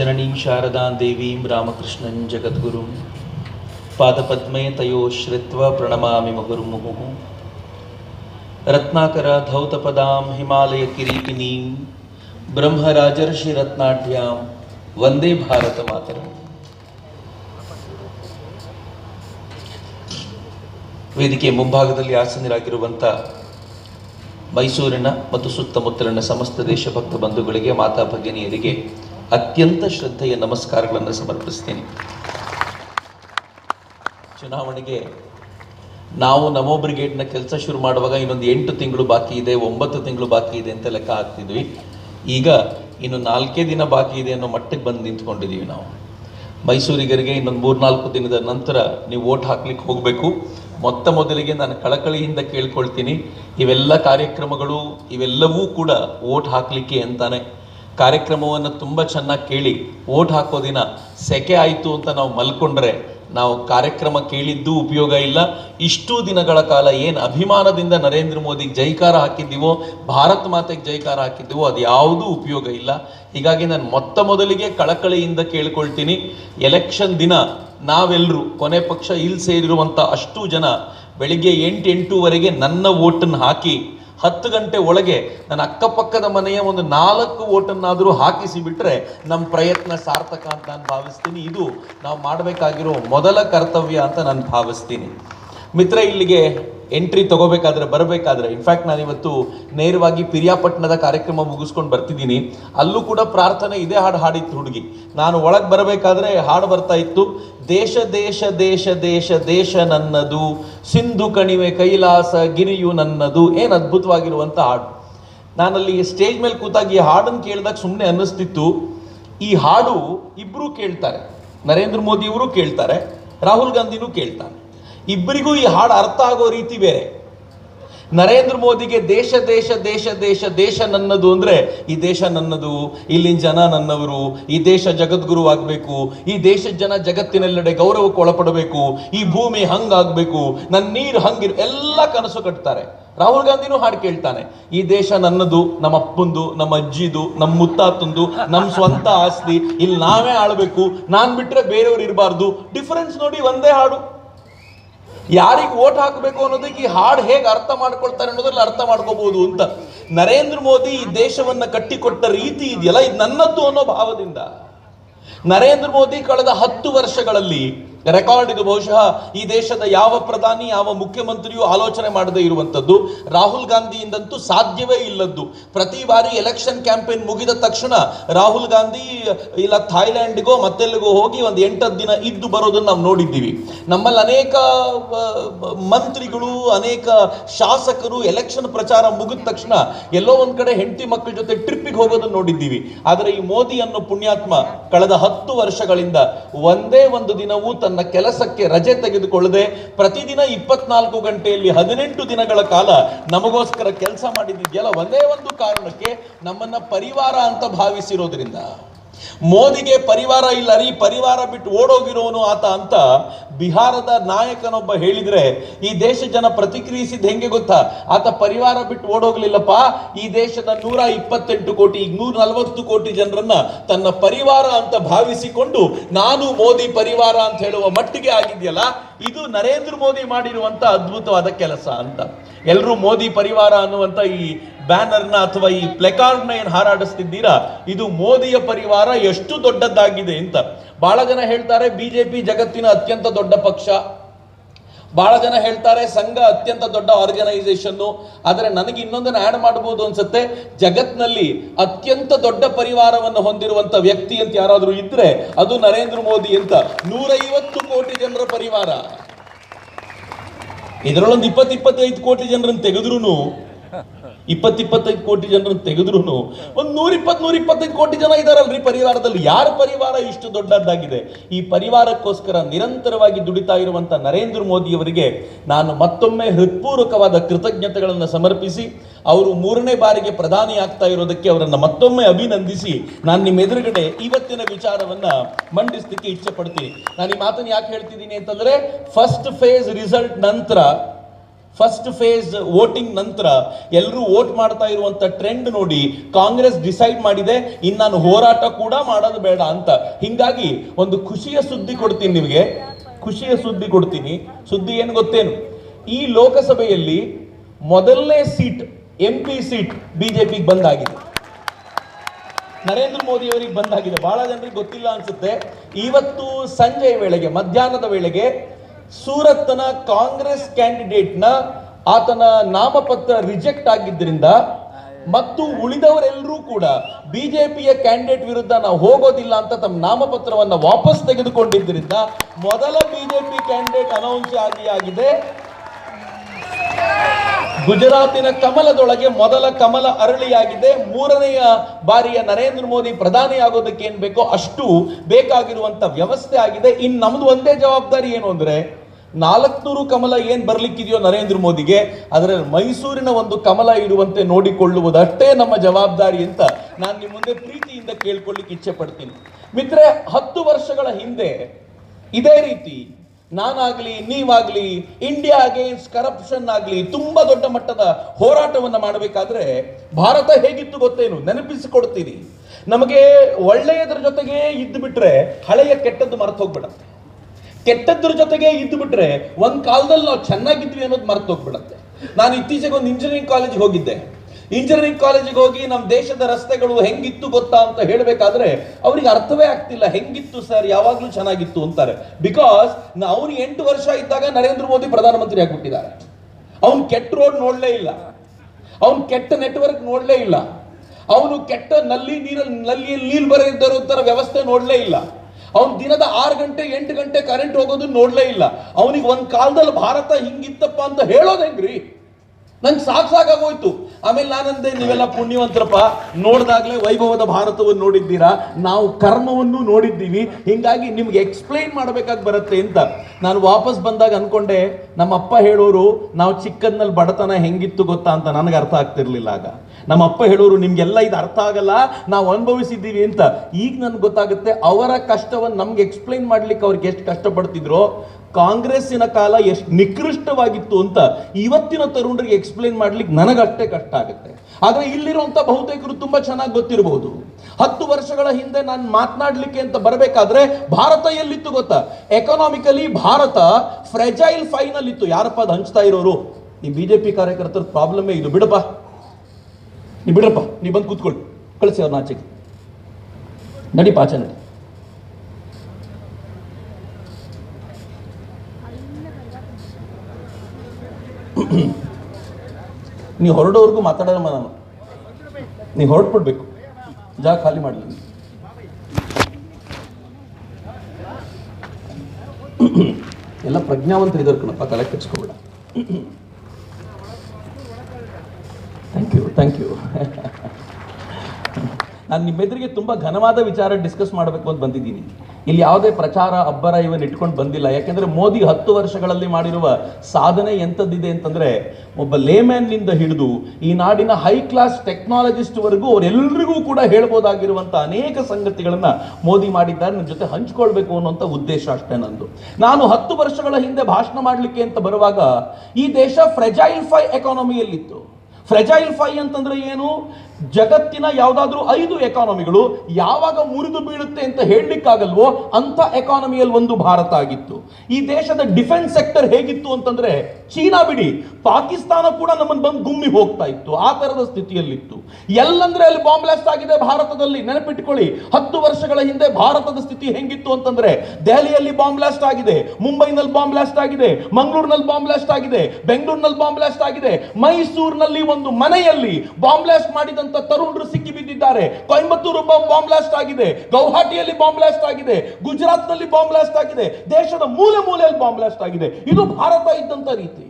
ಜನನೀಂ ಶಾರದಾಂ ದೇವೀಂ ರಾಮಕೃಷ್ಣಂ ಜಗದ್ಗುರುಂ. ಪಾದಪದ್ಮೇ ತಯೋ ಶ್ರಿತ್ವ ಪ್ರಣಮಾಮಿ ಮಗುರುಮುಹು ರತ್ನಾಕರ ಧೌತಪದಾಂ ಹಿಮಾಲಯ ಕಿರೀಟಿನೀಂ. ಬ್ರಹ್ಮರಾಜರ್ಷಿ ರತ್ನಾಢ್ಯಾಂ ವಂದೇ ಭಾರತ ಮಾತರ. ವೇದಿಕೆ ಮುಂಭಾಗದಲ್ಲಿ ಆಸನರಾಗಿರುವಂಥ ಮೈಸೂರಿನ ಮತ್ತು ಸುತ್ತಮುತ್ತಲಿನ ಸಮಸ್ತ ದೇಶಭಕ್ತ ಬಂಧುಗಳಿಗೆ, ಮಾತಾ ಭಗಿನಿಯರಿಗೆ ಅತ್ಯಂತ ಶ್ರದ್ಧೆಯ ನಮಸ್ಕಾರಗಳನ್ನು ಸಮರ್ಪಿಸ್ತೀನಿ. ಚುನಾವಣೆಗೆ ನಾವು ನಮೋ ಬ್ರಿಗೇಡ್ನ ಕೆಲಸ ಶುರು ಮಾಡುವಾಗ ಇನ್ನೊಂದು ಎಂಟು ತಿಂಗಳು ಬಾಕಿ ಇದೆ, ಒಂಬತ್ತು ತಿಂಗಳು ಬಾಕಿ ಇದೆ ಅಂತ ಲೆಕ್ಕ ಹಾಕ್ತಿದ್ವಿ. ಈಗ ಇನ್ನು ನಾಲ್ಕೇ ದಿನ ಬಾಕಿ ಇದೆ ಅನ್ನೋ ಮಟ್ಟಕ್ಕೆ ಬಂದು ನಿಂತ್ಕೊಂಡಿದ್ದೀವಿ ನಾವು. ಮೈಸೂರಿಗರಿಗೆ ಇನ್ನೊಂದು ಮೂರ್ನಾಲ್ಕು ದಿನದ ನಂತರ ನೀವು ಓಟ್ ಹಾಕ್ಲಿಕ್ಕೆ ಹೋಗಬೇಕು. ಮೊತ್ತ ಮೊದಲಿಗೆ ನಾನು ಕಳಕಳಿಯಿಂದ ಕೇಳ್ಕೊಳ್ತೀನಿ. ಇವೆಲ್ಲ ಕಾರ್ಯಕ್ರಮಗಳು, ಇವೆಲ್ಲವೂ ಕೂಡ ಓಟ್ ಹಾಕಲಿಕ್ಕೆ ಅಂತಾನೆ ಕಾರ್ಯಕ್ರಮವನ್ನು ತುಂಬ ಚೆನ್ನಾಗಿ ಕೇಳಿ ಓಟ್ ಹಾಕೋ ದಿನ ಸೆಕೆ ಆಯಿತು ಅಂತ ನಾವು ಮಲ್ಕೊಂಡ್ರೆ ನಾವು ಕಾರ್ಯಕ್ರಮ ಕೇಳಿದ್ದು ಉಪಯೋಗ ಇಲ್ಲ. ಇಷ್ಟು ದಿನಗಳ ಕಾಲ ಏನು ಅಭಿಮಾನದಿಂದ ನರೇಂದ್ರ ಮೋದಿಗೆ ಜೈಕಾರ ಹಾಕಿದ್ದೀವೋ, ಭಾರತ್ ಮಾತೆಗೆ ಜೈಕಾರ ಹಾಕಿದ್ದೀವೋ, ಅದು ಯಾವುದೂ ಉಪಯೋಗ ಇಲ್ಲ. ಹೀಗಾಗಿ ನಾನು ಮೊತ್ತ ಮೊದಲಿಗೆ ಕಳಕಳಿಯಿಂದ ಕೇಳ್ಕೊಳ್ತೀನಿ. ಎಲೆಕ್ಷನ್ ದಿನ ನಾವೆಲ್ಲರೂ ಕೊನೆ ಪಕ್ಷ ಇಲ್ಲಿ ಸೇರಿರುವಂಥ ಅಷ್ಟು ಜನ ಬೆಳಿಗ್ಗೆ ಎಂಟು ಎಂಟೂವರೆಗೆ ನನ್ನ ಓಟನ್ನು ಹಾಕಿ ಹತ್ತು ಗಂಟೆ ಒಳಗೆ ನನ್ನ ಅಕ್ಕಪಕ್ಕದ ಮನೆಯ ಒಂದು ನಾಲ್ಕು ಓಟನ್ನಾದರೂ ಹಾಕಿಸಿ ಬಿಟ್ಟರೆ ನಮ್ಮ ಪ್ರಯತ್ನ ಸಾರ್ಥಕ ಅಂತ ನಾನು ಭಾವಿಸ್ತೀನಿ. ಇದು ನಾವು ಮಾಡಬೇಕಾಗಿರೋ ಮೊದಲ ಕರ್ತವ್ಯ ಅಂತ ನಾನು ಭಾವಿಸ್ತೀನಿ. ಮಿತ್ರ, ಇಲ್ಲಿಗೆ ಎಂಟ್ರಿ ತಗೋಬೇಕಾದ್ರೆ ಬರಬೇಕಾದ್ರೆ ಇನ್ಫ್ಯಾಕ್ಟ್ ನಾನು ಇವತ್ತು ನೇರವಾಗಿ ಪಿರಿಯಾಪಟ್ಟಣದ ಕಾರ್ಯಕ್ರಮ ಮುಗಿಸ್ಕೊಂಡು ಬರ್ತಿದ್ದೀನಿ. ಅಲ್ಲೂ ಕೂಡ ಪ್ರಾರ್ಥನೆ ಇದೇ ಹಾಡು ಹಾಡಿತ್ತು ಹುಡುಗಿ. ನಾನು ಒಳಗೆ ಬರಬೇಕಾದ್ರೆ ಹಾಡು ಬರ್ತಾ ಇತ್ತು. ದೇಶ ದೇಶ ದೇಶ ದೇಶ ದೇಶ ನನ್ನದು. ಸಿಂಧು ಕಣಿವೆ ಕೈಲಾಸ ಗಿರಿಯು ನನ್ನದು. ಏನು ಅದ್ಭುತವಾಗಿರುವಂಥ ಹಾಡು. ನಾನಲ್ಲಿ ಸ್ಟೇಜ್ ಮೇಲೆ ಕೂತಾಗ ಈ ಹಾಡನ್ನು ಕೇಳಿದಾಗ ಸುಮ್ಮನೆ ಅನ್ನಿಸ್ತಿತ್ತು. ಈ ಹಾಡು ಇಬ್ಬರೂ ಕೇಳ್ತಾರೆ. ನರೇಂದ್ರ ಮೋದಿಯವರು ಕೇಳ್ತಾರೆ. ರಾಹುಲ್ ಗಾಂಧಿನೂ ಕೇಳ್ತಾನೆ ಇಬ್ಬರಿಗೂ ಈ ಹಾಡು ಅರ್ಥ ಆಗೋ ರೀತಿ ಬೇರೆ. ನರೇಂದ್ರ ಮೋದಿಗೆ ದೇಶ ದೇಶ ದೇಶ ದೇಶ ದೇಶ ನನ್ನದು ಅಂದ್ರೆ ಈ ದೇಶ ನನ್ನದು, ಇಲ್ಲಿನ ಜನ ನನ್ನವರು, ಈ ದೇಶ ಜಗದ್ಗುರು ಆಗ್ಬೇಕು, ಈ ದೇಶದ ಜನ ಜಗತ್ತಿನೆಲ್ಲೆಡೆ ಗೌರವಕ್ಕೆ ಒಳಪಡಬೇಕು, ಈ ಭೂಮಿ ಹಂಗಾಗ್ಬೇಕು ನನ್ನ ನೀರು ಹಂಗಿರ್ ಎಲ್ಲ ಕನಸು ಕಟ್ತಾರೆ. ರಾಹುಲ್ ಗಾಂಧಿನೂ ಹಾಡು ಕೇಳ್ತಾನೆ, ಈ ದೇಶ ನನ್ನದು, ನಮ್ಮ ಅಪ್ಪಂದು, ನಮ್ಮ ಅಜ್ಜಿದು, ನಮ್ಮ ಮುತ್ತಾತಂದು, ನಮ್ಮ ಸ್ವಂತ ಆಸ್ತಿ ಇಲ್ಲಿ ನಾವೇ ಆಳ್ಬೇಕು, ನಾನು ಬಿಟ್ಟರೆ ಬೇರೆಯವ್ರು ಇರಬಾರ್ದು. ಡಿಫರೆನ್ಸ್ ನೋಡಿ ಒಂದೇ ಹಾಡು. ಯಾರಿಗೆ ಓಟ್ ಹಾಕಬೇಕು ಅನ್ನೋದಕ್ಕೆ ಈ ಹಾಡು ಹೇಗೆ ಅರ್ಥ ಮಾಡ್ಕೊಳ್ತಾರೆ ಅನ್ನೋದ್ರಲ್ಲಿ ಅರ್ಥ ಮಾಡ್ಕೋಬಹುದು ಅಂತ ನರೇಂದ್ರ ಮೋದಿ ಈ ದೇಶವನ್ನ ಕಟ್ಟಿಕೊಟ್ಟ ರೀತಿ ಇದೆಯಲ್ಲ? ಇದು ನನ್ನದ್ದು ಅನ್ನೋ ಭಾವದಿಂದ. ನರೇಂದ್ರ ಮೋದಿ ಕಳೆದ ಹತ್ತು ವರ್ಷಗಳಲ್ಲಿ ರೆಕಾರ್ಡ್ ಇದು ಬಹುಶಃ ಈ ದೇಶದ ಯಾವ ಪ್ರಧಾನಿ, ಯಾವ ಮುಖ್ಯಮಂತ್ರಿಯೂ ಆಲೋಚನೆ ಮಾಡದೇ ಇರುವಂಥದ್ದು. ರಾಹುಲ್ ಗಾಂಧಿಯಿಂದಂತೂ ಸಾಧ್ಯವೇ ಇಲ್ಲದ್ದು. ಪ್ರತಿ ಬಾರಿ ಎಲೆಕ್ಷನ್ ಕ್ಯಾಂಪೇನ್ ಮುಗಿದ ತಕ್ಷಣ ರಾಹುಲ್ ಗಾಂಧಿ, ಇಲ್ಲ ಥಾಯ್ಲ್ಯಾಂಡ್ಗೋ ಮತ್ತೆಲ್ಲಿಗೋ ಹೋಗಿ ಒಂದು ಎಂಟತ್ತು ದಿನ ಇದ್ದು ಬರೋದನ್ನು ನಾವು ನೋಡಿದ್ದೀವಿ. ನಮ್ಮಲ್ಲಿ ಅನೇಕ ಮಂತ್ರಿಗಳು, ಅನೇಕ ಶಾಸಕರು ಎಲೆಕ್ಷನ್ ಪ್ರಚಾರ ಮುಗಿದ ತಕ್ಷಣ ಎಲ್ಲೋ ಒಂದ್ ಕಡೆ ಹೆಂಡತಿ ಮಕ್ಕಳ ಜೊತೆ ಟ್ರಿಪ್ಪಿಗೆ ಹೋಗೋದನ್ನು ನೋಡಿದ್ದೀವಿ. ಆದರೆ ಈ ಮೋದಿ ಅನ್ನೋ ಪುಣ್ಯಾತ್ಮ, ಕಳೆದ ಹತ್ತು ವರ್ಷಗಳಿಂದ ಒಂದೇ ಒಂದು ದಿನವೂ ತನ್ನ ಕೆಲಸಕ್ಕೆ ರಜೆ ತೆಗೆದುಕೊಳ್ಳದೆ ಪ್ರತಿದಿನ ಇಪ್ಪತ್ನಾಲ್ಕು ಗಂಟೆಯಲ್ಲಿ ಹದಿನೆಂಟು ದಿನಗಳ ಕಾಲ ನಮಗೋಸ್ಕರ ಕೆಲಸ ಮಾಡಿದ್ದಿದೆಯಲ್ಲ ಒಂದೇ ಒಂದು ಕಾರಣಕ್ಕೆ ನಮ್ಮನ್ನ ಪರಿವಾರ ಅಂತ ಭಾವಿಸಿರೋದ್ರಿಂದ. ಮೋದಿಗೆ ಪರಿವಾರ ಇಲ್ಲ ರೀ ಪರಿವಾರ ಬಿಟ್ಟು ಓಡೋಗಿರೋನು ಆತ ಅಂತ ಬಿಹಾರದ ನಾಯಕನೊಬ್ಬ ಹೇಳಿದ್ರೆ, ಈ ದೇಶ ಜನ ಪ್ರತಿಕ್ರಿಯಿಸಿದ ಹೆಂಗೆ ಗೊತ್ತಾ? ಆತ ಪರಿವಾರ ಬಿಟ್ಟು ಓಡೋಗ್ಲಿಲ್ಲಪ್ಪ, ಈ ದೇಶದ ನೂರ ಇಪ್ಪತ್ತೆಂಟು ಕೋಟಿ ನೂರ ನಲವತ್ತು ಕೋಟಿ ಜನರನ್ನ ತನ್ನ ಪರಿವಾರ ಅಂತ ಭಾವಿಸಿಕೊಂಡು ನಾನು ಮೋದಿ ಪರಿವಾರ ಅಂತ ಹೇಳುವ ಮಟ್ಟಿಗೆ ಆಗಿದೆಯಲ್ಲ, ಇದು ನರೇಂದ್ರ ಮೋದಿ ಮಾಡಿರುವಂತ ಅದ್ಭುತವಾದ ಕೆಲಸ ಅಂತ. ಎಲ್ಲರೂ ಮೋದಿ ಪರಿವಾರ ಅನ್ನುವಂತ ಈ ಬ್ಯಾನರ್ನ ಅಥವಾ ಈ ಪ್ಲೆಕಾರ್ಡ್ನ ಏನು ಹಾರಾಡಿಸ್ತಿದ್ದೀರಾ? ಇದು ಮೋದಿಯ ಪರಿವಾರ ಎಷ್ಟು ದೊಡ್ಡದಾಗಿದೆ ಅಂತ. ಬಹಳ ಜನ ಹೇಳ್ತಾರೆ ಬಿಜೆಪಿ ಜಗತ್ತಿನ ಅತ್ಯಂತ ದೊಡ್ಡ ಪಕ್ಷ. ಬಹಳ ಜನ ಹೇಳ್ತಾರೆ ಸಂಘ ಅತ್ಯಂತ ದೊಡ್ಡ ಆರ್ಗನೈಸೇಷನ್ನು. ಆದರೆ ನನಗೆ ಇನ್ನೊಂದನ್ನು ಆ್ಯಡ್ ಮಾಡಬಹುದು ಅನ್ಸುತ್ತೆ. ಜಗತ್ನಲ್ಲಿ ಅತ್ಯಂತ ದೊಡ್ಡ ಪರಿವಾರವನ್ನು ಹೊಂದಿರುವಂತ ವ್ಯಕ್ತಿ ಅಂತ ಯಾರಾದರೂ ಇದ್ರೆ ಅದು ನರೇಂದ್ರ ಮೋದಿ ಅಂತ. ನೂರೈವತ್ತು ಕೋಟಿ ಜನರ ಪರಿವಾರ. ಇದರಲ್ಲೊಂದು ಇಪ್ಪತ್ತು ಇಪ್ಪತ್ತೈದು ಕೋಟಿ ಜನರನ್ನು ತೆಗೆದ್ರು ಇಪ್ಪತ್ತು ಇಪ್ಪತ್ತೈದು ಕೋಟಿ ಜನರನ್ನು ತೆಗೆದ್ರು ಒಂದು ನೂರ ಇಪ್ಪತ್ತು ನೂರ ಇಪ್ಪತ್ತೈದು ಕೋಟಿ ಜನ ಇದಾರಲ್ರಿ ಪರಿವಾರದಲ್ಲಿ. ಯಾರ ಪರಿವಾರ ಇಷ್ಟು ದೊಡ್ಡದ್ದಾಗಿದೆ ಈ ಪರಿವಾರಕ್ಕೋಸ್ಕರ ನಿರಂತರವಾಗಿ ದುಡಿತಾ ಇರುವಂತ ನರೇಂದ್ರ ಮೋದಿ ಅವರಿಗೆ ನಾನು ಮತ್ತೊಮ್ಮೆ ಹೃತ್ಪೂರ್ವಕವಾದ ಕೃತಜ್ಞತೆಗಳನ್ನು ಸಮರ್ಪಿಸಿ, ಅವರು ಮೂರನೇ ಬಾರಿಗೆ ಪ್ರಧಾನಿ ಆಗ್ತಾ ಇರೋದಕ್ಕೆ ಅವರನ್ನು ಮತ್ತೊಮ್ಮೆ ಅಭಿನಂದಿಸಿ, ನಾನು ನಿಮ್ಮ ಎದುರುಗಡೆ ಇವತ್ತಿನ ವಿಚಾರವನ್ನ ಮಂಡಿಸ್ಲಿಕ್ಕೆ ಇಚ್ಛೆ ಪಡ್ತೀನಿ ನಾನು ಈ ಮಾತನ್ನು ಯಾಕೆ ಹೇಳ್ತಿದ್ದೀನಿ ಅಂತಂದ್ರೆ ಫಸ್ಟ್ ಫೇಸ್ ರಿಸಲ್ಟ್ ನಂತರ ಫಸ್ಟ್ ಫೇಸ್ ವೋಟಿಂಗ್ ನಂತರ ಎಲ್ಲರೂ ವೋಟ್ ಮಾಡ್ತಾ ಇರುವಂತ ಟ್ರೆಂಡ್ ನೋಡಿ ಕಾಂಗ್ರೆಸ್ ಡಿಸೈಡ್ ಮಾಡಿದೆ ಇನ್ನು ನಾನು ಹೋರಾಟ ಕೂಡ ಮಾಡೋದು ಬೇಡ ಅಂತ. ಹಿಂಗಾಗಿ ಒಂದು ಖುಷಿಯ ಸುದ್ದಿ ಕೊಡ್ತೀನಿ ನಿಮಗೆ. ಖುಷಿಯ ಸುದ್ದಿ ಕೊಡ್ತೀನಿ. ಸುದ್ದಿ ಏನು ಗೊತ್ತೇನು? ಈ ಲೋಕಸಭೆಯಲ್ಲಿ ಮೊದಲನೇ ಸೀಟ್ ಎಂ ಪಿ ಸೀಟ್ ಬಿಜೆಪಿಗೆ ಬಂದಾಗಿದೆ. ನರೇಂದ್ರ ಮೋದಿ ಅವರಿಗೆ ಬಂದಾಗಿದೆ. ಬಹಳ ಜನರಿಗೆ ಗೊತ್ತಿಲ್ಲ ಅನ್ಸುತ್ತೆ. ಇವತ್ತು ಸಂಜೆಯ ವೇಳೆಗೆ, ಮಧ್ಯಾಹ್ನದ ವೇಳೆಗೆ ಸೂರತ್ನ ಕಾಂಗ್ರೆಸ್ ಕ್ಯಾಂಡಿಡೇಟ್ನ ಆತನ ನಾಮಪತ್ರ ರಿಜೆಕ್ಟ್ ಆಗಿದ್ದರಿಂದ ಮತ್ತು ಉಳಿದವರೆಲ್ಲರೂ ಕೂಡ ಬಿಜೆಪಿಯ ಕ್ಯಾಂಡಿಡೇಟ್ ವಿರುದ್ಧ ನಾವು ಹೋಗೋದಿಲ್ಲ ಅಂತ ತಮ್ಮ ನಾಮಪತ್ರವನ್ನ ವಾಪಸ್ ತೆಗೆದುಕೊಂಡಿದ್ದರಿಂದ ಮೊದಲ ಬಿಜೆಪಿ ಕ್ಯಾಂಡಿಡೇಟ್ ಅನೌನ್ಸ್ ಆಗಿ ಆಗಿದೆ. ಗುಜರಾತಿನ ಕಮಲದೊಳಗೆ ಮೊದಲ ಕಮಲ ಅರಳಿಯಾಗಿದೆ. ಮೂರನೆಯ ಬಾರಿಯ ನರೇಂದ್ರ ಮೋದಿ ಪ್ರಧಾನಿ ಆಗೋದಕ್ಕೆ ಏನ್ ಬೇಕೋ ಅಷ್ಟು ಬೇಕಾಗಿರುವಂತ ವ್ಯವಸ್ಥೆ ಆಗಿದೆ. ಇನ್ ನಮ್ದು ಒಂದೇ ಜವಾಬ್ದಾರಿ ಏನು ಅಂದ್ರೆ ನಾಲ್ಕುನೂರು ಕಮಲ ಏನ್ ಬರ್ಲಿಕ್ಕಿದೆಯೋ ನರೇಂದ್ರ ಮೋದಿಗೆ ಅದರ ಮೈಸೂರಿನ ಒಂದು ಕಮಲ ಇರುವಂತೆ ನೋಡಿಕೊಳ್ಳುವುದಷ್ಟೇ ನಮ್ಮ ಜವಾಬ್ದಾರಿ ಅಂತ ನಾನು ನಿಮ್ಮ ಮುಂದೆ ಪ್ರೀತಿಯಿಂದ ಕೇಳ್ಕೊಳ್ಳಿಕ್ಕೆ ಇಚ್ಛೆ ಪಡ್ತೀನಿ ಮಿತ್ರೆ ಹತ್ತು ವರ್ಷಗಳ ಹಿಂದೆ ಇದೇ ರೀತಿ ನಾನಾಗ್ಲಿ, ನೀವಾಗ್ಲಿ ಇಂಡಿಯಾ ಅಗೇನ್ಸ್ಟ್ ಕರಪ್ಷನ್ ಆಗ್ಲಿ ತುಂಬಾ ದೊಡ್ಡ ಮಟ್ಟದ ಹೋರಾಟವನ್ನು ಮಾಡಬೇಕಾದ್ರೆ ಭಾರತ ಹೇಗಿತ್ತು ಗೊತ್ತೇನು? ನೆನಪಿಸಿಕೊಡ್ತೀನಿ ನಮಗೆ ಒಳ್ಳೆಯದ್ರ ಜೊತೆಗೆ ಇದ್ದು ಬಿಟ್ರೆ ಹಳೆಯ ಕೆಟ್ಟದ್ದು ಮರೆತು ಹೋಗ್ಬಿಡತ್ತೆ ಕೆಟ್ಟದ್ರ ಜೊತೆಗೆ ಇದ್ದು ಬಿಟ್ರೆ ಒಂದ್ ಕಾಲದಲ್ಲಿ ನಾವು ಚೆನ್ನಾಗಿದ್ವಿ ಅನ್ನೋದು ಮರೆತು ಹೋಗ್ಬಿಡತ್ತೆ. ನಾನು ಇತ್ತೀಚೆಗೆ ಒಂದು ಇಂಜಿನಿಯರಿಂಗ್ ಕಾಲೇಜಿಗೆ ಹೋಗಿದ್ದೆ. ಇಂಜಿನಿಯರಿಂಗ್ ಕಾಲೇಜಿಗೆ ಹೋಗಿ ನಮ್ಮ ದೇಶದ ರಸ್ತೆಗಳು ಹೆಂಗಿತ್ತು ಗೊತ್ತಾ ಅಂತ ಹೇಳಬೇಕಾದ್ರೆ ಅವ್ರಿಗೆ ಅರ್ಥವೇ ಆಗ್ತಿಲ್ಲ, ಹೆಂಗಿತ್ತು ಸರ್? ಯಾವಾಗ್ಲೂ ಚೆನ್ನಾಗಿತ್ತು ಅಂತಾರೆ. ಬಿಕಾಸ್ ಅವ್ನು ಎಂಟು ವರ್ಷ ಇದ್ದಾಗ ನರೇಂದ್ರ ಮೋದಿ ಪ್ರಧಾನಮಂತ್ರಿ ಆಗ್ಬಿಟ್ಟಿದ್ದಾರೆ. ಅವ್ನು ಕೆಟ್ಟ ರೋಡ್ ನೋಡಲೇ ಇಲ್ಲ. ಅವ್ನು ಕೆಟ್ಟ ನೆಟ್ವರ್ಕ್ ನೋಡಲೇ ಇಲ್ಲ. ಅವನು ಕೆಟ್ಟ ನಲ್ಲಿ ನೀರಲ್ಲಿ ನಲ್ಲಿ ನೀರು ಬರೋ ತರ ವ್ಯವಸ್ಥೆ ನೋಡಲೇ ಇಲ್ಲ. ಅವ್ನು ದಿನದ ಆರು ಗಂಟೆ, ಎಂಟು ಗಂಟೆ ಕರೆಂಟ್ ಹೋಗೋದು ನೋಡಲೇ ಇಲ್ಲ. ಅವನಿಗೆ ಒಂದು ಕಾಲದಲ್ಲಿ ಭಾರತ ಹಿಂಗಿತ್ತಪ್ಪ ಅಂತ ಹೇಳೋದು ಹೆಂಗ್ರಿ? ನಂಗೆ ಸಾಕು ಸಾಕಾಗೋಯ್ತು ಆಮೇಲೆ ನಾನಂದೆ, ನೀವೆಲ್ಲ ಪುಣ್ಯವಂತರಪ್ಪ, ನೋಡ್ದಾಗ್ಲೇ ವೈಭವದ ಭಾರತವನ್ನು ನೋಡಿದ್ದೀರಾ? ನಾವು ಕರ್ಮವನ್ನು ನೋಡಿದ್ದೀವಿ. ಹಿಂಗಾಗಿ ನಿಮ್ಗೆ ಎಕ್ಸ್ಪ್ಲೈನ್ ಮಾಡಬೇಕಾಗಿ ಬರುತ್ತೆ ಅಂತ. ನಾನು ವಾಪಸ್ ಬಂದಾಗ ಅನ್ಕೊಂಡೆ ನಮ್ಮ ಅಪ್ಪ ಹೇಳೋರು, ನಾವು ಚಿಕ್ಕದ್ನಲ್ಲಿ ಬಡತನ ಹೆಂಗಿತ್ತು ಗೊತ್ತಾ ಅಂತ ನನಗೆ ಅರ್ಥ ಆಗ್ತಿರ್ಲಿಲ್ಲ ಆಗ. ನಮ್ಮ ಅಪ್ಪ ಹೇಳೋರು, ನಿಮ್ಗೆಲ್ಲ ಇದು ಅರ್ಥ ಆಗಲ್ಲ, ನಾವು ಅನುಭವಿಸಿದ್ದೀವಿ ಅಂತ. ಈಗ ನನ್ಗೆ ಗೊತ್ತಾಗುತ್ತೆ, ಅವರ ಕಷ್ಟವನ್ನು ನಮ್ಗೆ ಎಕ್ಸ್ಪ್ಲೈನ್ ಮಾಡ್ಲಿಕ್ಕೆ ಅವ್ರಿಗೆ ಎಷ್ಟು ಕಷ್ಟಪಡ್ತಿದ್ರು. ಕಾಂಗ್ರೆಸ್ಸಿನ ಕಾಲ ಎಷ್ಟು ನಿಕೃಷ್ಟವಾಗಿತ್ತು ಅಂತ ಇವತ್ತಿನ ತರುಣರಿಗೆ ಎಕ್ಸ್ಪ್ಲೈನ್ ಮಾಡ್ಲಿಕ್ಕೆ ನನಗಷ್ಟೇ ಕಷ್ಟ ಆಗುತ್ತೆ. ಆದರೆ ಇಲ್ಲಿರುವಂತ ಬಹುತೇಕರು ತುಂಬಾ ಚೆನ್ನಾಗಿ ಗೊತ್ತಿರಬಹುದು ಹತ್ತು ವರ್ಷಗಳ ಹಿಂದೆ ನಾನು ಮಾತನಾಡ್ಲಿಕ್ಕೆ ಅಂತ ಬರಬೇಕಾದ್ರೆ ಭಾರತ ಎಲ್ಲಿತ್ತು ಗೊತ್ತಾ? ಎಕನಾಮಿಕಲಿ ಭಾರತ ಫ್ರೆಜೈಲ್ ಫೈನಲ್ ಇತ್ತು. ಯಾರಪ್ಪ ಅದು ಹಂಚ್ತಾ ಇರೋರು? ಈ ಬಿಜೆಪಿ ಕಾರ್ಯಕರ್ತರ ಪ್ರಾಬ್ಲಮೇ ಇದು. ಬಿಡಪ್ಪ. ನೀ ಬಿಡ್ರಪ್ಪ, ನೀ ಬಂದು ಕೂತ್ಕೊಳ್ಳಿ ಕಳಿಸಿ ಅವ್ರನ್ನ ಆಚೆಗೆ. ನಡಿ ಪಾಚ ನಡಿ. ನೀವು ಹೊರಡೋವರೆಗೂ ಮಾತಾಡೋಣ ನಾನು. ನೀವು ಹೊರಟ್ಬಿಡ್ಬೇಕು. ಜಾಗ ಖಾಲಿ ಮಾಡಲಿ. ಎಲ್ಲ ಪ್ರಜ್ಞಾವಂತ ಇದ್ದಾರೆ ಕಣಪ್ಪ, ತಲೆ ಕೆಡ್ಸ್ಕೊಬೇಡ. ಥ್ಯಾಂಕ್ ಯು ಥ್ಯಾಂಕ್ ಯು ನಾನು ನಿಮ್ಮೆದುರಿಗೆ ತುಂಬ ಘನವಾದ ವಿಚಾರ ಡಿಸ್ಕಸ್ ಮಾಡಬೇಕು ಅಂತ ಬಂದಿದ್ದೀನಿ. ಇಲ್ಲಿ ಯಾವುದೇ ಪ್ರಚಾರ, ಅಬ್ಬರ ಇವನ್ ಇಟ್ಕೊಂಡು ಬಂದಿಲ್ಲ. ಯಾಕೆಂದರೆ ಮೋದಿ ಹತ್ತು ವರ್ಷಗಳಲ್ಲಿ ಮಾಡಿರುವ ಸಾಧನೆ ಎಂಥದ್ದಿದೆ ಅಂತಂದರೆ ಒಬ್ಬ ಲೇಮ್ಯಾನ್ನಿಂದ ಹಿಡಿದು ಈ ನಾಡಿನ ಹೈ ಕ್ಲಾಸ್ ಟೆಕ್ನಾಲಜಿಸ್ಟ್ವರೆಗೂ ಅವರೆಲ್ಲರಿಗೂ ಕೂಡ ಹೇಳ್ಬೋದಾಗಿರುವಂಥ ಅನೇಕ ಸಂಗತಿಗಳನ್ನು ಮೋದಿ ಮಾಡಿದ್ದಾರೆ. ನನ್ನ ಜೊತೆ ಹಂಚ್ಕೊಳ್ಬೇಕು ಅನ್ನೋಂಥ ಉದ್ದೇಶ ಅಷ್ಟೇ ನಂದು. ನಾನು ಹತ್ತು ವರ್ಷಗಳ ಹಿಂದೆ ಭಾಷಣ ಮಾಡಲಿಕ್ಕೆ ಅಂತ ಬರುವಾಗ ಈ ದೇಶ ಫ್ರೆಜೈಲ್ ಫೈ ಎಕಾನಮಿಯಲ್ಲಿತ್ತು ಫ್ರೆಜೈಲ್ ಫೈ ಅಂತಂದ್ರೆ ಏನು? ಜಗತ್ತಿನ ಯಾವುದಾದ್ರೂ ಐದು ಎಕಾನಮಿಗಳು ಯಾವಾಗ ಮುರಿದು ಬೀಳುತ್ತೆ ಅಂತ ಹೇಳಲಿಕ್ಕಾಗಲ್ವೋ ಅಂತ ಎಕಾನಮಿಯಲ್ಲಿ ಒಂದು ಭಾರತ ಆಗಿತ್ತು. ಈ ದೇಶದ ಡಿಫೆನ್ಸ್ ಸೆಕ್ಟರ್ ಹೇಗಿತ್ತು ಅಂತಂದ್ರೆ, ಚೀನಾ ಬಿಡಿ, ಪಾಕಿಸ್ತಾನ ಕೂಡ ನಮ್ಮನ್ನು ಬಂದು ಗುಮ್ಮಿ ಹೋಗ್ತಾ ಇತ್ತು, ಆ ತರದ ಸ್ಥಿತಿಯಲ್ಲಿತ್ತು. ಎಲ್ಲಂದ್ರೆ ಅಲ್ಲಿ ಬಾಂಬ್ ಬ್ಲಾಸ್ಟ್ ಆಗಿದೆ ಭಾರತದಲ್ಲಿ, ನೆನಪಿಟ್ಕೊಳ್ಳಿ, ಹತ್ತು ವರ್ಷಗಳ ಹಿಂದೆ ಭಾರತದ ಸ್ಥಿತಿ ಹೆಂಗಿತ್ತು ಅಂತಂದ್ರೆ, ದೆಹಲಿಯಲ್ಲಿ ಬಾಂಬ್ ಬ್ಲಾಸ್ಟ್ ಆಗಿದೆ, ಮುಂಬೈನಲ್ಲಿ ಬಾಂಬ್ ಬ್ಲಾಸ್ಟ್ ಆಗಿದೆ, ಮಂಗಳೂರಿನಲ್ಲಿ ಬಾಂಬ್ ಬ್ಲಾಸ್ಟ್ ಆಗಿದೆ, ಬೆಂಗಳೂರಿನಲ್ಲಿ ಬಾಂಬ್ ಬ್ಲಾಸ್ಟ್ ಆಗಿದೆ, ಮೈಸೂರಿನಲ್ಲಿ ಒಂದು ಮನೆಯಲ್ಲಿ ಬಾಂಬ್ ಬ್ಲಾಸ್ಟ್ ಮಾಡಿದಂತ ತರುಣರು ಸಿಕ್ಕಿ ಬಿದ್ದಿದ್ದಾರೆ. ಕೊಯಂಬತ್ತೂರು ಬಾಂಬ್ ಬ್ಲಾಸ್ಟ್ ಆಗಿದೆ. ಗೌಹಾಟಿಯಲ್ಲಿ ಬಾಂಬ್ ಬ್ಲಾಸ್ಟ್ ಆಗಿದೆ. ಗುಜರಾತ್ನಲ್ಲಿ ಬಾಂಬ್ ಬ್ಲಾಸ್ಟ್ ಆಗಿದೆ. ದೇಶದ ಮೂಲೆ ಮೂಲೆಯಲ್ಲಿ ಬಾಂಬ್ ಬ್ಲಾಸ್ಟ್ ಆಗಿದೆ. ಇದು ಭಾರತ ಇದ್ದಂತ ರೀತಿ.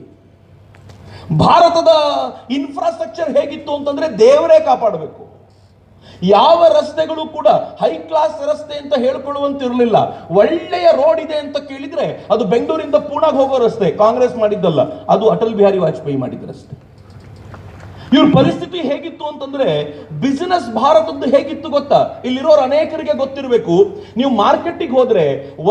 ಭಾರತದ ಇನ್ಫ್ರಾಸ್ಟ್ರಕ್ಚರ್ ಹೇಗಿತ್ತು ಅಂತಂದ್ರೆ ದೇವರೇ ಕಾಪಾಡಬೇಕು. ಯಾವ ರಸ್ತೆಗಳು ಕೂಡ ಹೈ ಕ್ಲಾಸ್ ರಸ್ತೆ ಅಂತ ಹೇಳ್ಕೊಳ್ಳುವಂತಿರಲಿಲ್ಲ. ಒಳ್ಳೆಯ ರೋಡ್ ಇದೆ ಅಂತ ಕೇಳಿದ್ರೆ ಅದು ಬೆಂಗಳೂರಿಂದ ಪೂನಾಗ್ ಹೋಗೋ ರಸ್ತೆ. ಕಾಂಗ್ರೆಸ್ ಮಾಡಿದ್ದಲ್ಲ. ಅದು ಅಟಲ್ ಬಿಹಾರಿ ವಾಜಪೇಯಿ ಮಾಡಿದ ರಸ್ತೆ. ಇವ್ರ ಪರಿಸ್ಥಿತಿ ಹೇಗಿತ್ತು ಅಂತಂದ್ರೆ ಬಿಸಿನೆಸ್ ಭಾರತದ್ದು ಹೇಗಿತ್ತು ಗೊತ್ತಾ? ಇಲ್ಲಿರೋರು ಅನೇಕರಿಗೆ ಗೊತ್ತಿರಬೇಕು. ನೀವು ಮಾರ್ಕೆಟಿಗೆ ಹೋದ್ರೆ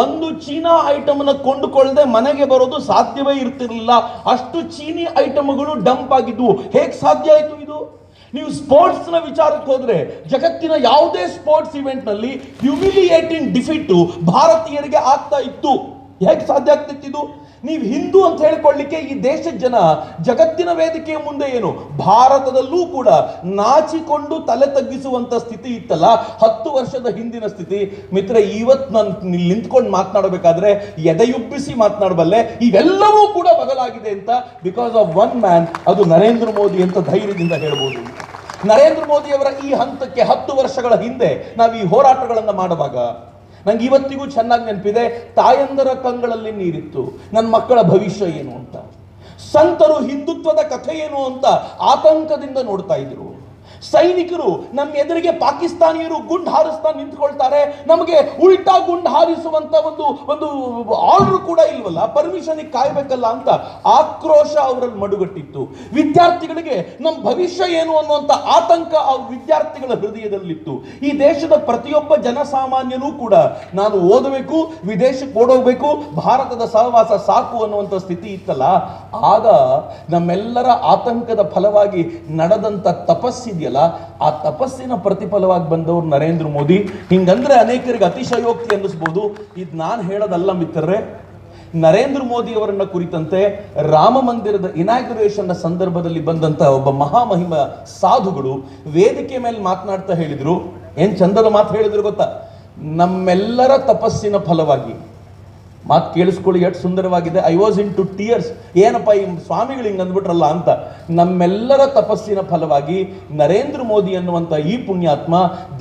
ಒಂದು ಚೀನಾ ಐಟಮ್ನ ಕೊಂಡುಕೊಳ್ಳದೆ ಮನೆಗೆ ಬರೋದು ಸಾಧ್ಯವೇ ಇರ್ತಿರ್ಲಿಲ್ಲ. ಅಷ್ಟು ಚೀನಿ ಐಟಮ್ಗಳು ಡಂಪ್ ಆಗಿದ್ವು. ಹೇಗೆ ಸಾಧ್ಯ ಆಯ್ತು ಇದು? ನೀವು ಸ್ಪೋರ್ಟ್ಸ್ನ ವಿಚಾರಕ್ಕೆ ಹೋದ್ರೆ ಜಗತ್ತಿನ ಯಾವುದೇ ಸ್ಪೋರ್ಟ್ಸ್ ಇವೆಂಟ್ನಲ್ಲಿ ಹ್ಯುಮಿಲಿಯೇಟಿಂಗ್ ಡಿಫಿಟ್ ಭಾರತೀಯರಿಗೆ ಆಗ್ತಾ ಇತ್ತು. ಹೇಗೆ ಸಾಧ್ಯ ಆಗ್ತಿತ್ತು ನೀವು ಹಿಂದೂ ಅಂತ ಹೇಳ್ಕೊಳ್ಳಿಕ್ಕೆ ಈ ದೇಶದ ಜನ ಜಗತ್ತಿನ ವೇದಿಕೆಯ ಮುಂದೆ ಏನು? ಭಾರತದಲ್ಲೂ ಕೂಡ ನಾಚಿಕೊಂಡು ತಲೆ ತಗ್ಗಿಸುವಂತ ಸ್ಥಿತಿ ಇತ್ತಲ್ಲ? ಹತ್ತು ವರ್ಷದ ಹಿಂದಿನ ಸ್ಥಿತಿ. ಮಿತ್ರ ಇವತ್ ನಾನು ನಿಂತ್ಕೊಂಡು ಮಾತನಾಡಬೇಕಾದ್ರೆ ಎದೆಯುಬ್ಬಿಸಿ ಮಾತನಾಡಬಲ್ಲೆ. ಇವೆಲ್ಲವೂ ಕೂಡ ಬದಲಾಗಿದೆ ಅಂತ ಬಿಕಾಸ್ ಆಫ್ ಒನ್ ಮ್ಯಾನ್ ಅದು ನರೇಂದ್ರ ಮೋದಿ ಅಂತ ಧೈರ್ಯದಿಂದ ಹೇಳ್ಬೋದು. ನರೇಂದ್ರ ಮೋದಿಯವರ ಈ ಹಂತಕ್ಕೆ ಹತ್ತು ವರ್ಷಗಳ ಹಿಂದೆ ನಾವು ಈ ಹೋರಾಟಗಳನ್ನು ಮಾಡುವಾಗ ನಂಗೆ ಇವತ್ತಿಗೂ ಚೆನ್ನಾಗಿ ನೆನಪಿದೆ, ತಾಯಂದರ ಕಂಗಳಲ್ಲಿ ನೀರಿತ್ತು. ನನ್ನ ಮಕ್ಕಳ ಭವಿಷ್ಯ ಏನು ಅಂತ. ಸಂತರು ಹಿಂದುತ್ವದ ಕಥೆ ಏನು ಅಂತ ಆತಂಕದಿಂದ ನೋಡ್ತಾ ಇದ್ರು. ಸೈನಿಕರು ನಮ್ಮ ಎದುರಿಗೆ ಪಾಕಿಸ್ತಾನಿಯರು ಗುಂಡು ಹಾರಿಸ್ತಾ ನಿಂತ್ಕೊಳ್ತಾರೆ. ನಮಗೆ ಉಲ್ಟಾ ಗುಂಡು ಹಾರಿಸುವಂತ ಒಂದು ಒಂದು ಆರ್ಡರ್ ಕೂಡ ಇಲ್ವಲ್ಲ? ಪರ್ಮಿಷನ್ ಕಾಯ್ಬೇಕಲ್ಲ ಅಂತ ಆಕ್ರೋಶ ಅವರಲ್ಲಿ ಮಡುಗಟ್ಟಿತ್ತು. ವಿದ್ಯಾರ್ಥಿಗಳಿಗೆ ನಮ್ಮ ಭವಿಷ್ಯ ಏನು ಅನ್ನುವಂತ ಆತಂಕ ಆ ವಿದ್ಯಾರ್ಥಿಗಳ ಹೃದಯದಲ್ಲಿತ್ತು. ಈ ದೇಶದ ಪ್ರತಿಯೊಬ್ಬ ಜನಸಾಮಾನ್ಯನೂ ಕೂಡ ನಾನು ಓದಬೇಕು, ವಿದೇಶಕ್ಕೆ ಓಡೋಗ್ಬೇಕು, ಭಾರತದ ಸಹವಾಸ ಸಾಕು ಅನ್ನುವಂಥ ಸ್ಥಿತಿ ಇತ್ತಲ್ಲ? ಆಗ ನಮ್ಮೆಲ್ಲರ ಆತಂಕದ ಫಲವಾಗಿ ನಡೆದಂತ ತಪಸ್ಸಿದೆಯಲ್ಲ? ಆ ತಪಸ್ಸಿನ ಪ್ರತಿಫಲವಾಗಿ ಬಂದವರು ನರೇಂದ್ರ ಮೋದಿ. ಹಿಂಗಂದ್ರೆ ಅನೇಕರಿಗೆ ಅತಿಶಯೋಕ್ತಿ ಅನ್ನಿಸ್ಬೋದು. ಇದು ನಾನು ಹೇಳೋದಲ್ಲ ಮಿತ್ರರೇ, ನರೇಂದ್ರ ಮೋದಿ ಅವರನ್ನ ಕುರಿತಂತೆ ರಾಮ ಮಂದಿರದ ಇನಾಗ್ಯುರೇಷನ್ ಸಂದರ್ಭದಲ್ಲಿ ಬಂದಂತ ಒಬ್ಬ ಮಹಾಮಹಿಮ ಸಾಧುಗಳು ವೇದಿಕೆ ಮೇಲೆ ಮಾತನಾಡ್ತಾ ಹೇಳಿದ್ರು. ಏನ್ ಚಂದದ ಮಾತು ಹೇಳಿದ್ರು ಗೊತ್ತಾ? ನಮ್ಮೆಲ್ಲರ ತಪಸ್ಸಿನ ಫಲವಾಗಿ. ಮಾತು ಕೇಳಿಸ್ಕೊಳ್ಳಿ, ಎಷ್ಟು ಸುಂದರವಾಗಿದೆ. I was in to tears ಏನಪ್ಪ ಈ ಸ್ವಾಮಿಗಳು ಹಿಂಗೆ ಅಂದ್ಬಿಟ್ರಲ್ಲ ಅಂತ. ನಮ್ಮೆಲ್ಲರ ತಪಸ್ಸಿನ ಫಲವಾಗಿ ನರೇಂದ್ರ ಮೋದಿ ಅನ್ನುವಂಥ ಈ ಪುಣ್ಯಾತ್ಮ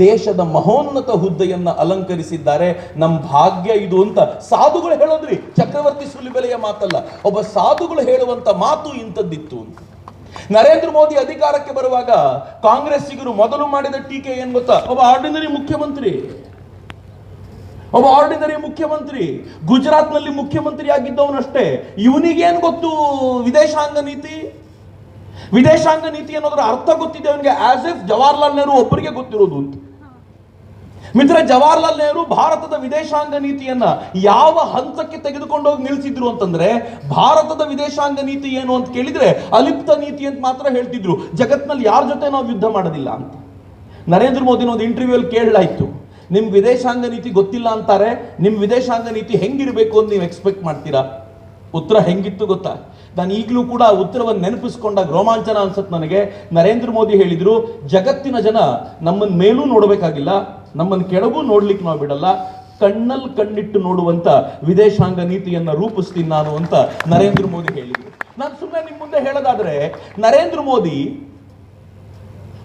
ದೇಶದ ಮಹೋನ್ನತ ಹುದ್ದೆಯನ್ನು ಅಲಂಕರಿಸಿದ್ದಾರೆ. ನಮ್ಮ ಭಾಗ್ಯ ಇದು ಅಂತ ಸಾಧುಗಳು ಹೇಳೋದ್ರಿ. ಚಕ್ರವರ್ತಿ ಸುಲಿಬೆಲೆಯ ಮಾತಲ್ಲ, ಒಬ್ಬ ಸಾಧುಗಳು ಹೇಳುವಂತ ಮಾತು ಇಂಥದ್ದಿತ್ತು ಅಂತ. ನರೇಂದ್ರ ಮೋದಿ ಅಧಿಕಾರಕ್ಕೆ ಬರುವಾಗ ಕಾಂಗ್ರೆಸ್ಸಿಗರು ಮೊದಲು ಮಾಡಿದ ಟೀಕೆ ಏನ್ ಗೊತ್ತಾ? ಒಬ್ಬ ಆರ್ಡಿನರಿ ಮುಖ್ಯಮಂತ್ರಿ. ಒಬ್ಬ ಆರ್ಡಿನರಿ ಮುಖ್ಯಮಂತ್ರಿ, ಗುಜರಾತ್ನಲ್ಲಿ ಮುಖ್ಯಮಂತ್ರಿ ಆಗಿದ್ದವನಷ್ಟೇ ಇವನಿಗೇನು ಗೊತ್ತು ವಿದೇಶಾಂಗ ನೀತಿ? ವಿದೇಶಾಂಗ ನೀತಿ ಅನ್ನೋದ್ರ ಅರ್ಥ ಗೊತ್ತಿದೆ ಅವನಿಗೆ ಆಸ್ ಇಫ್ ಜವಾಹರ್ಲಾಲ್ ನೆಹರು ಒಬ್ಬರಿಗೆ ಗೊತ್ತಿರೋದು ಅಂತ. ಮಿತ್ರ, ಜವಾಹರ್ಲಾಲ್ ನೆಹರು ಭಾರತದ ವಿದೇಶಾಂಗ ನೀತಿಯನ್ನ ಯಾವ ಹಂತಕ್ಕೆ ತೆಗೆದುಕೊಂಡು ಹೋಗಿ ನಿಲ್ಲಿಸಿದ್ರು ಅಂತಂದ್ರೆ, ಭಾರತದ ವಿದೇಶಾಂಗ ನೀತಿ ಏನು ಅಂತ ಕೇಳಿದ್ರೆ ಅಲಿಪ್ತ ನೀತಿ ಅಂತ ಮಾತ್ರ ಹೇಳ್ತಿದ್ರು. ಜಗತ್ನಲ್ಲಿ ಯಾರ ಜೊತೆ ನಾವು ಯುದ್ಧ ಮಾಡೋದಿಲ್ಲ ಅಂತ. ನರೇಂದ್ರ ಮೋದಿನ ಒಂದು ಇಂಟರ್ವ್ಯೂ ಅಲ್ಲಿ ಕೇಳಲಾಯ್ತು. ನಿಮ್ ವಿದೇಶಾಂಗ ನೀತಿ ಗೊತ್ತಿಲ್ಲ ಅಂತಾರೆ, ನಿಮ್ ವಿದೇಶಾಂಗ ನೀತಿ ಹೆಂಗಿರಬೇಕು ಅಂತ ನೀವು ಎಕ್ಸ್ಪೆಕ್ಟ್ ಮಾಡ್ತೀರಾ? ಉತ್ತರ ಹೆಂಗಿತ್ತು ಗೊತ್ತಾ? ನಾನು ಈಗಲೂ ಕೂಡ ಉತ್ತರವನ್ನು ನೆನಪಿಸ್ಕೊಂಡಾಗ ರೋಮಾಂಚನ ಅನ್ಸುತ್ತೆ ನನಗೆ. ನರೇಂದ್ರ ಮೋದಿ ಹೇಳಿದ್ರು, ಜಗತ್ತಿನ ಜನ ನಮ್ಮನ್ನ ಮೇಲೂ ನೋಡಬೇಕಾಗಿಲ್ಲ ನಮ್ಮನ್ನ ಕೆಳಗೂ ನೋಡ್ಲಿಕ್ಕೆ ನಾವು ಬಿಡಲ್ಲ ಕಣ್ಣಲ್ಲಿ ಕಣ್ಣಿಟ್ಟು ನೋಡುವಂತ ವಿದೇಶಾಂಗ ನೀತಿಯನ್ನ ರೂಪಿಸ್ತೀನಿ ನಾನು ಅಂತ ನರೇಂದ್ರ ಮೋದಿ ಹೇಳಿದ್ರು. ನಾನು ಸುಮ್ಮನೆ ನಿಮ್ಮ ಮುಂದೆ ಹೇಳೋದಾದ್ರೆ, Narendra Modi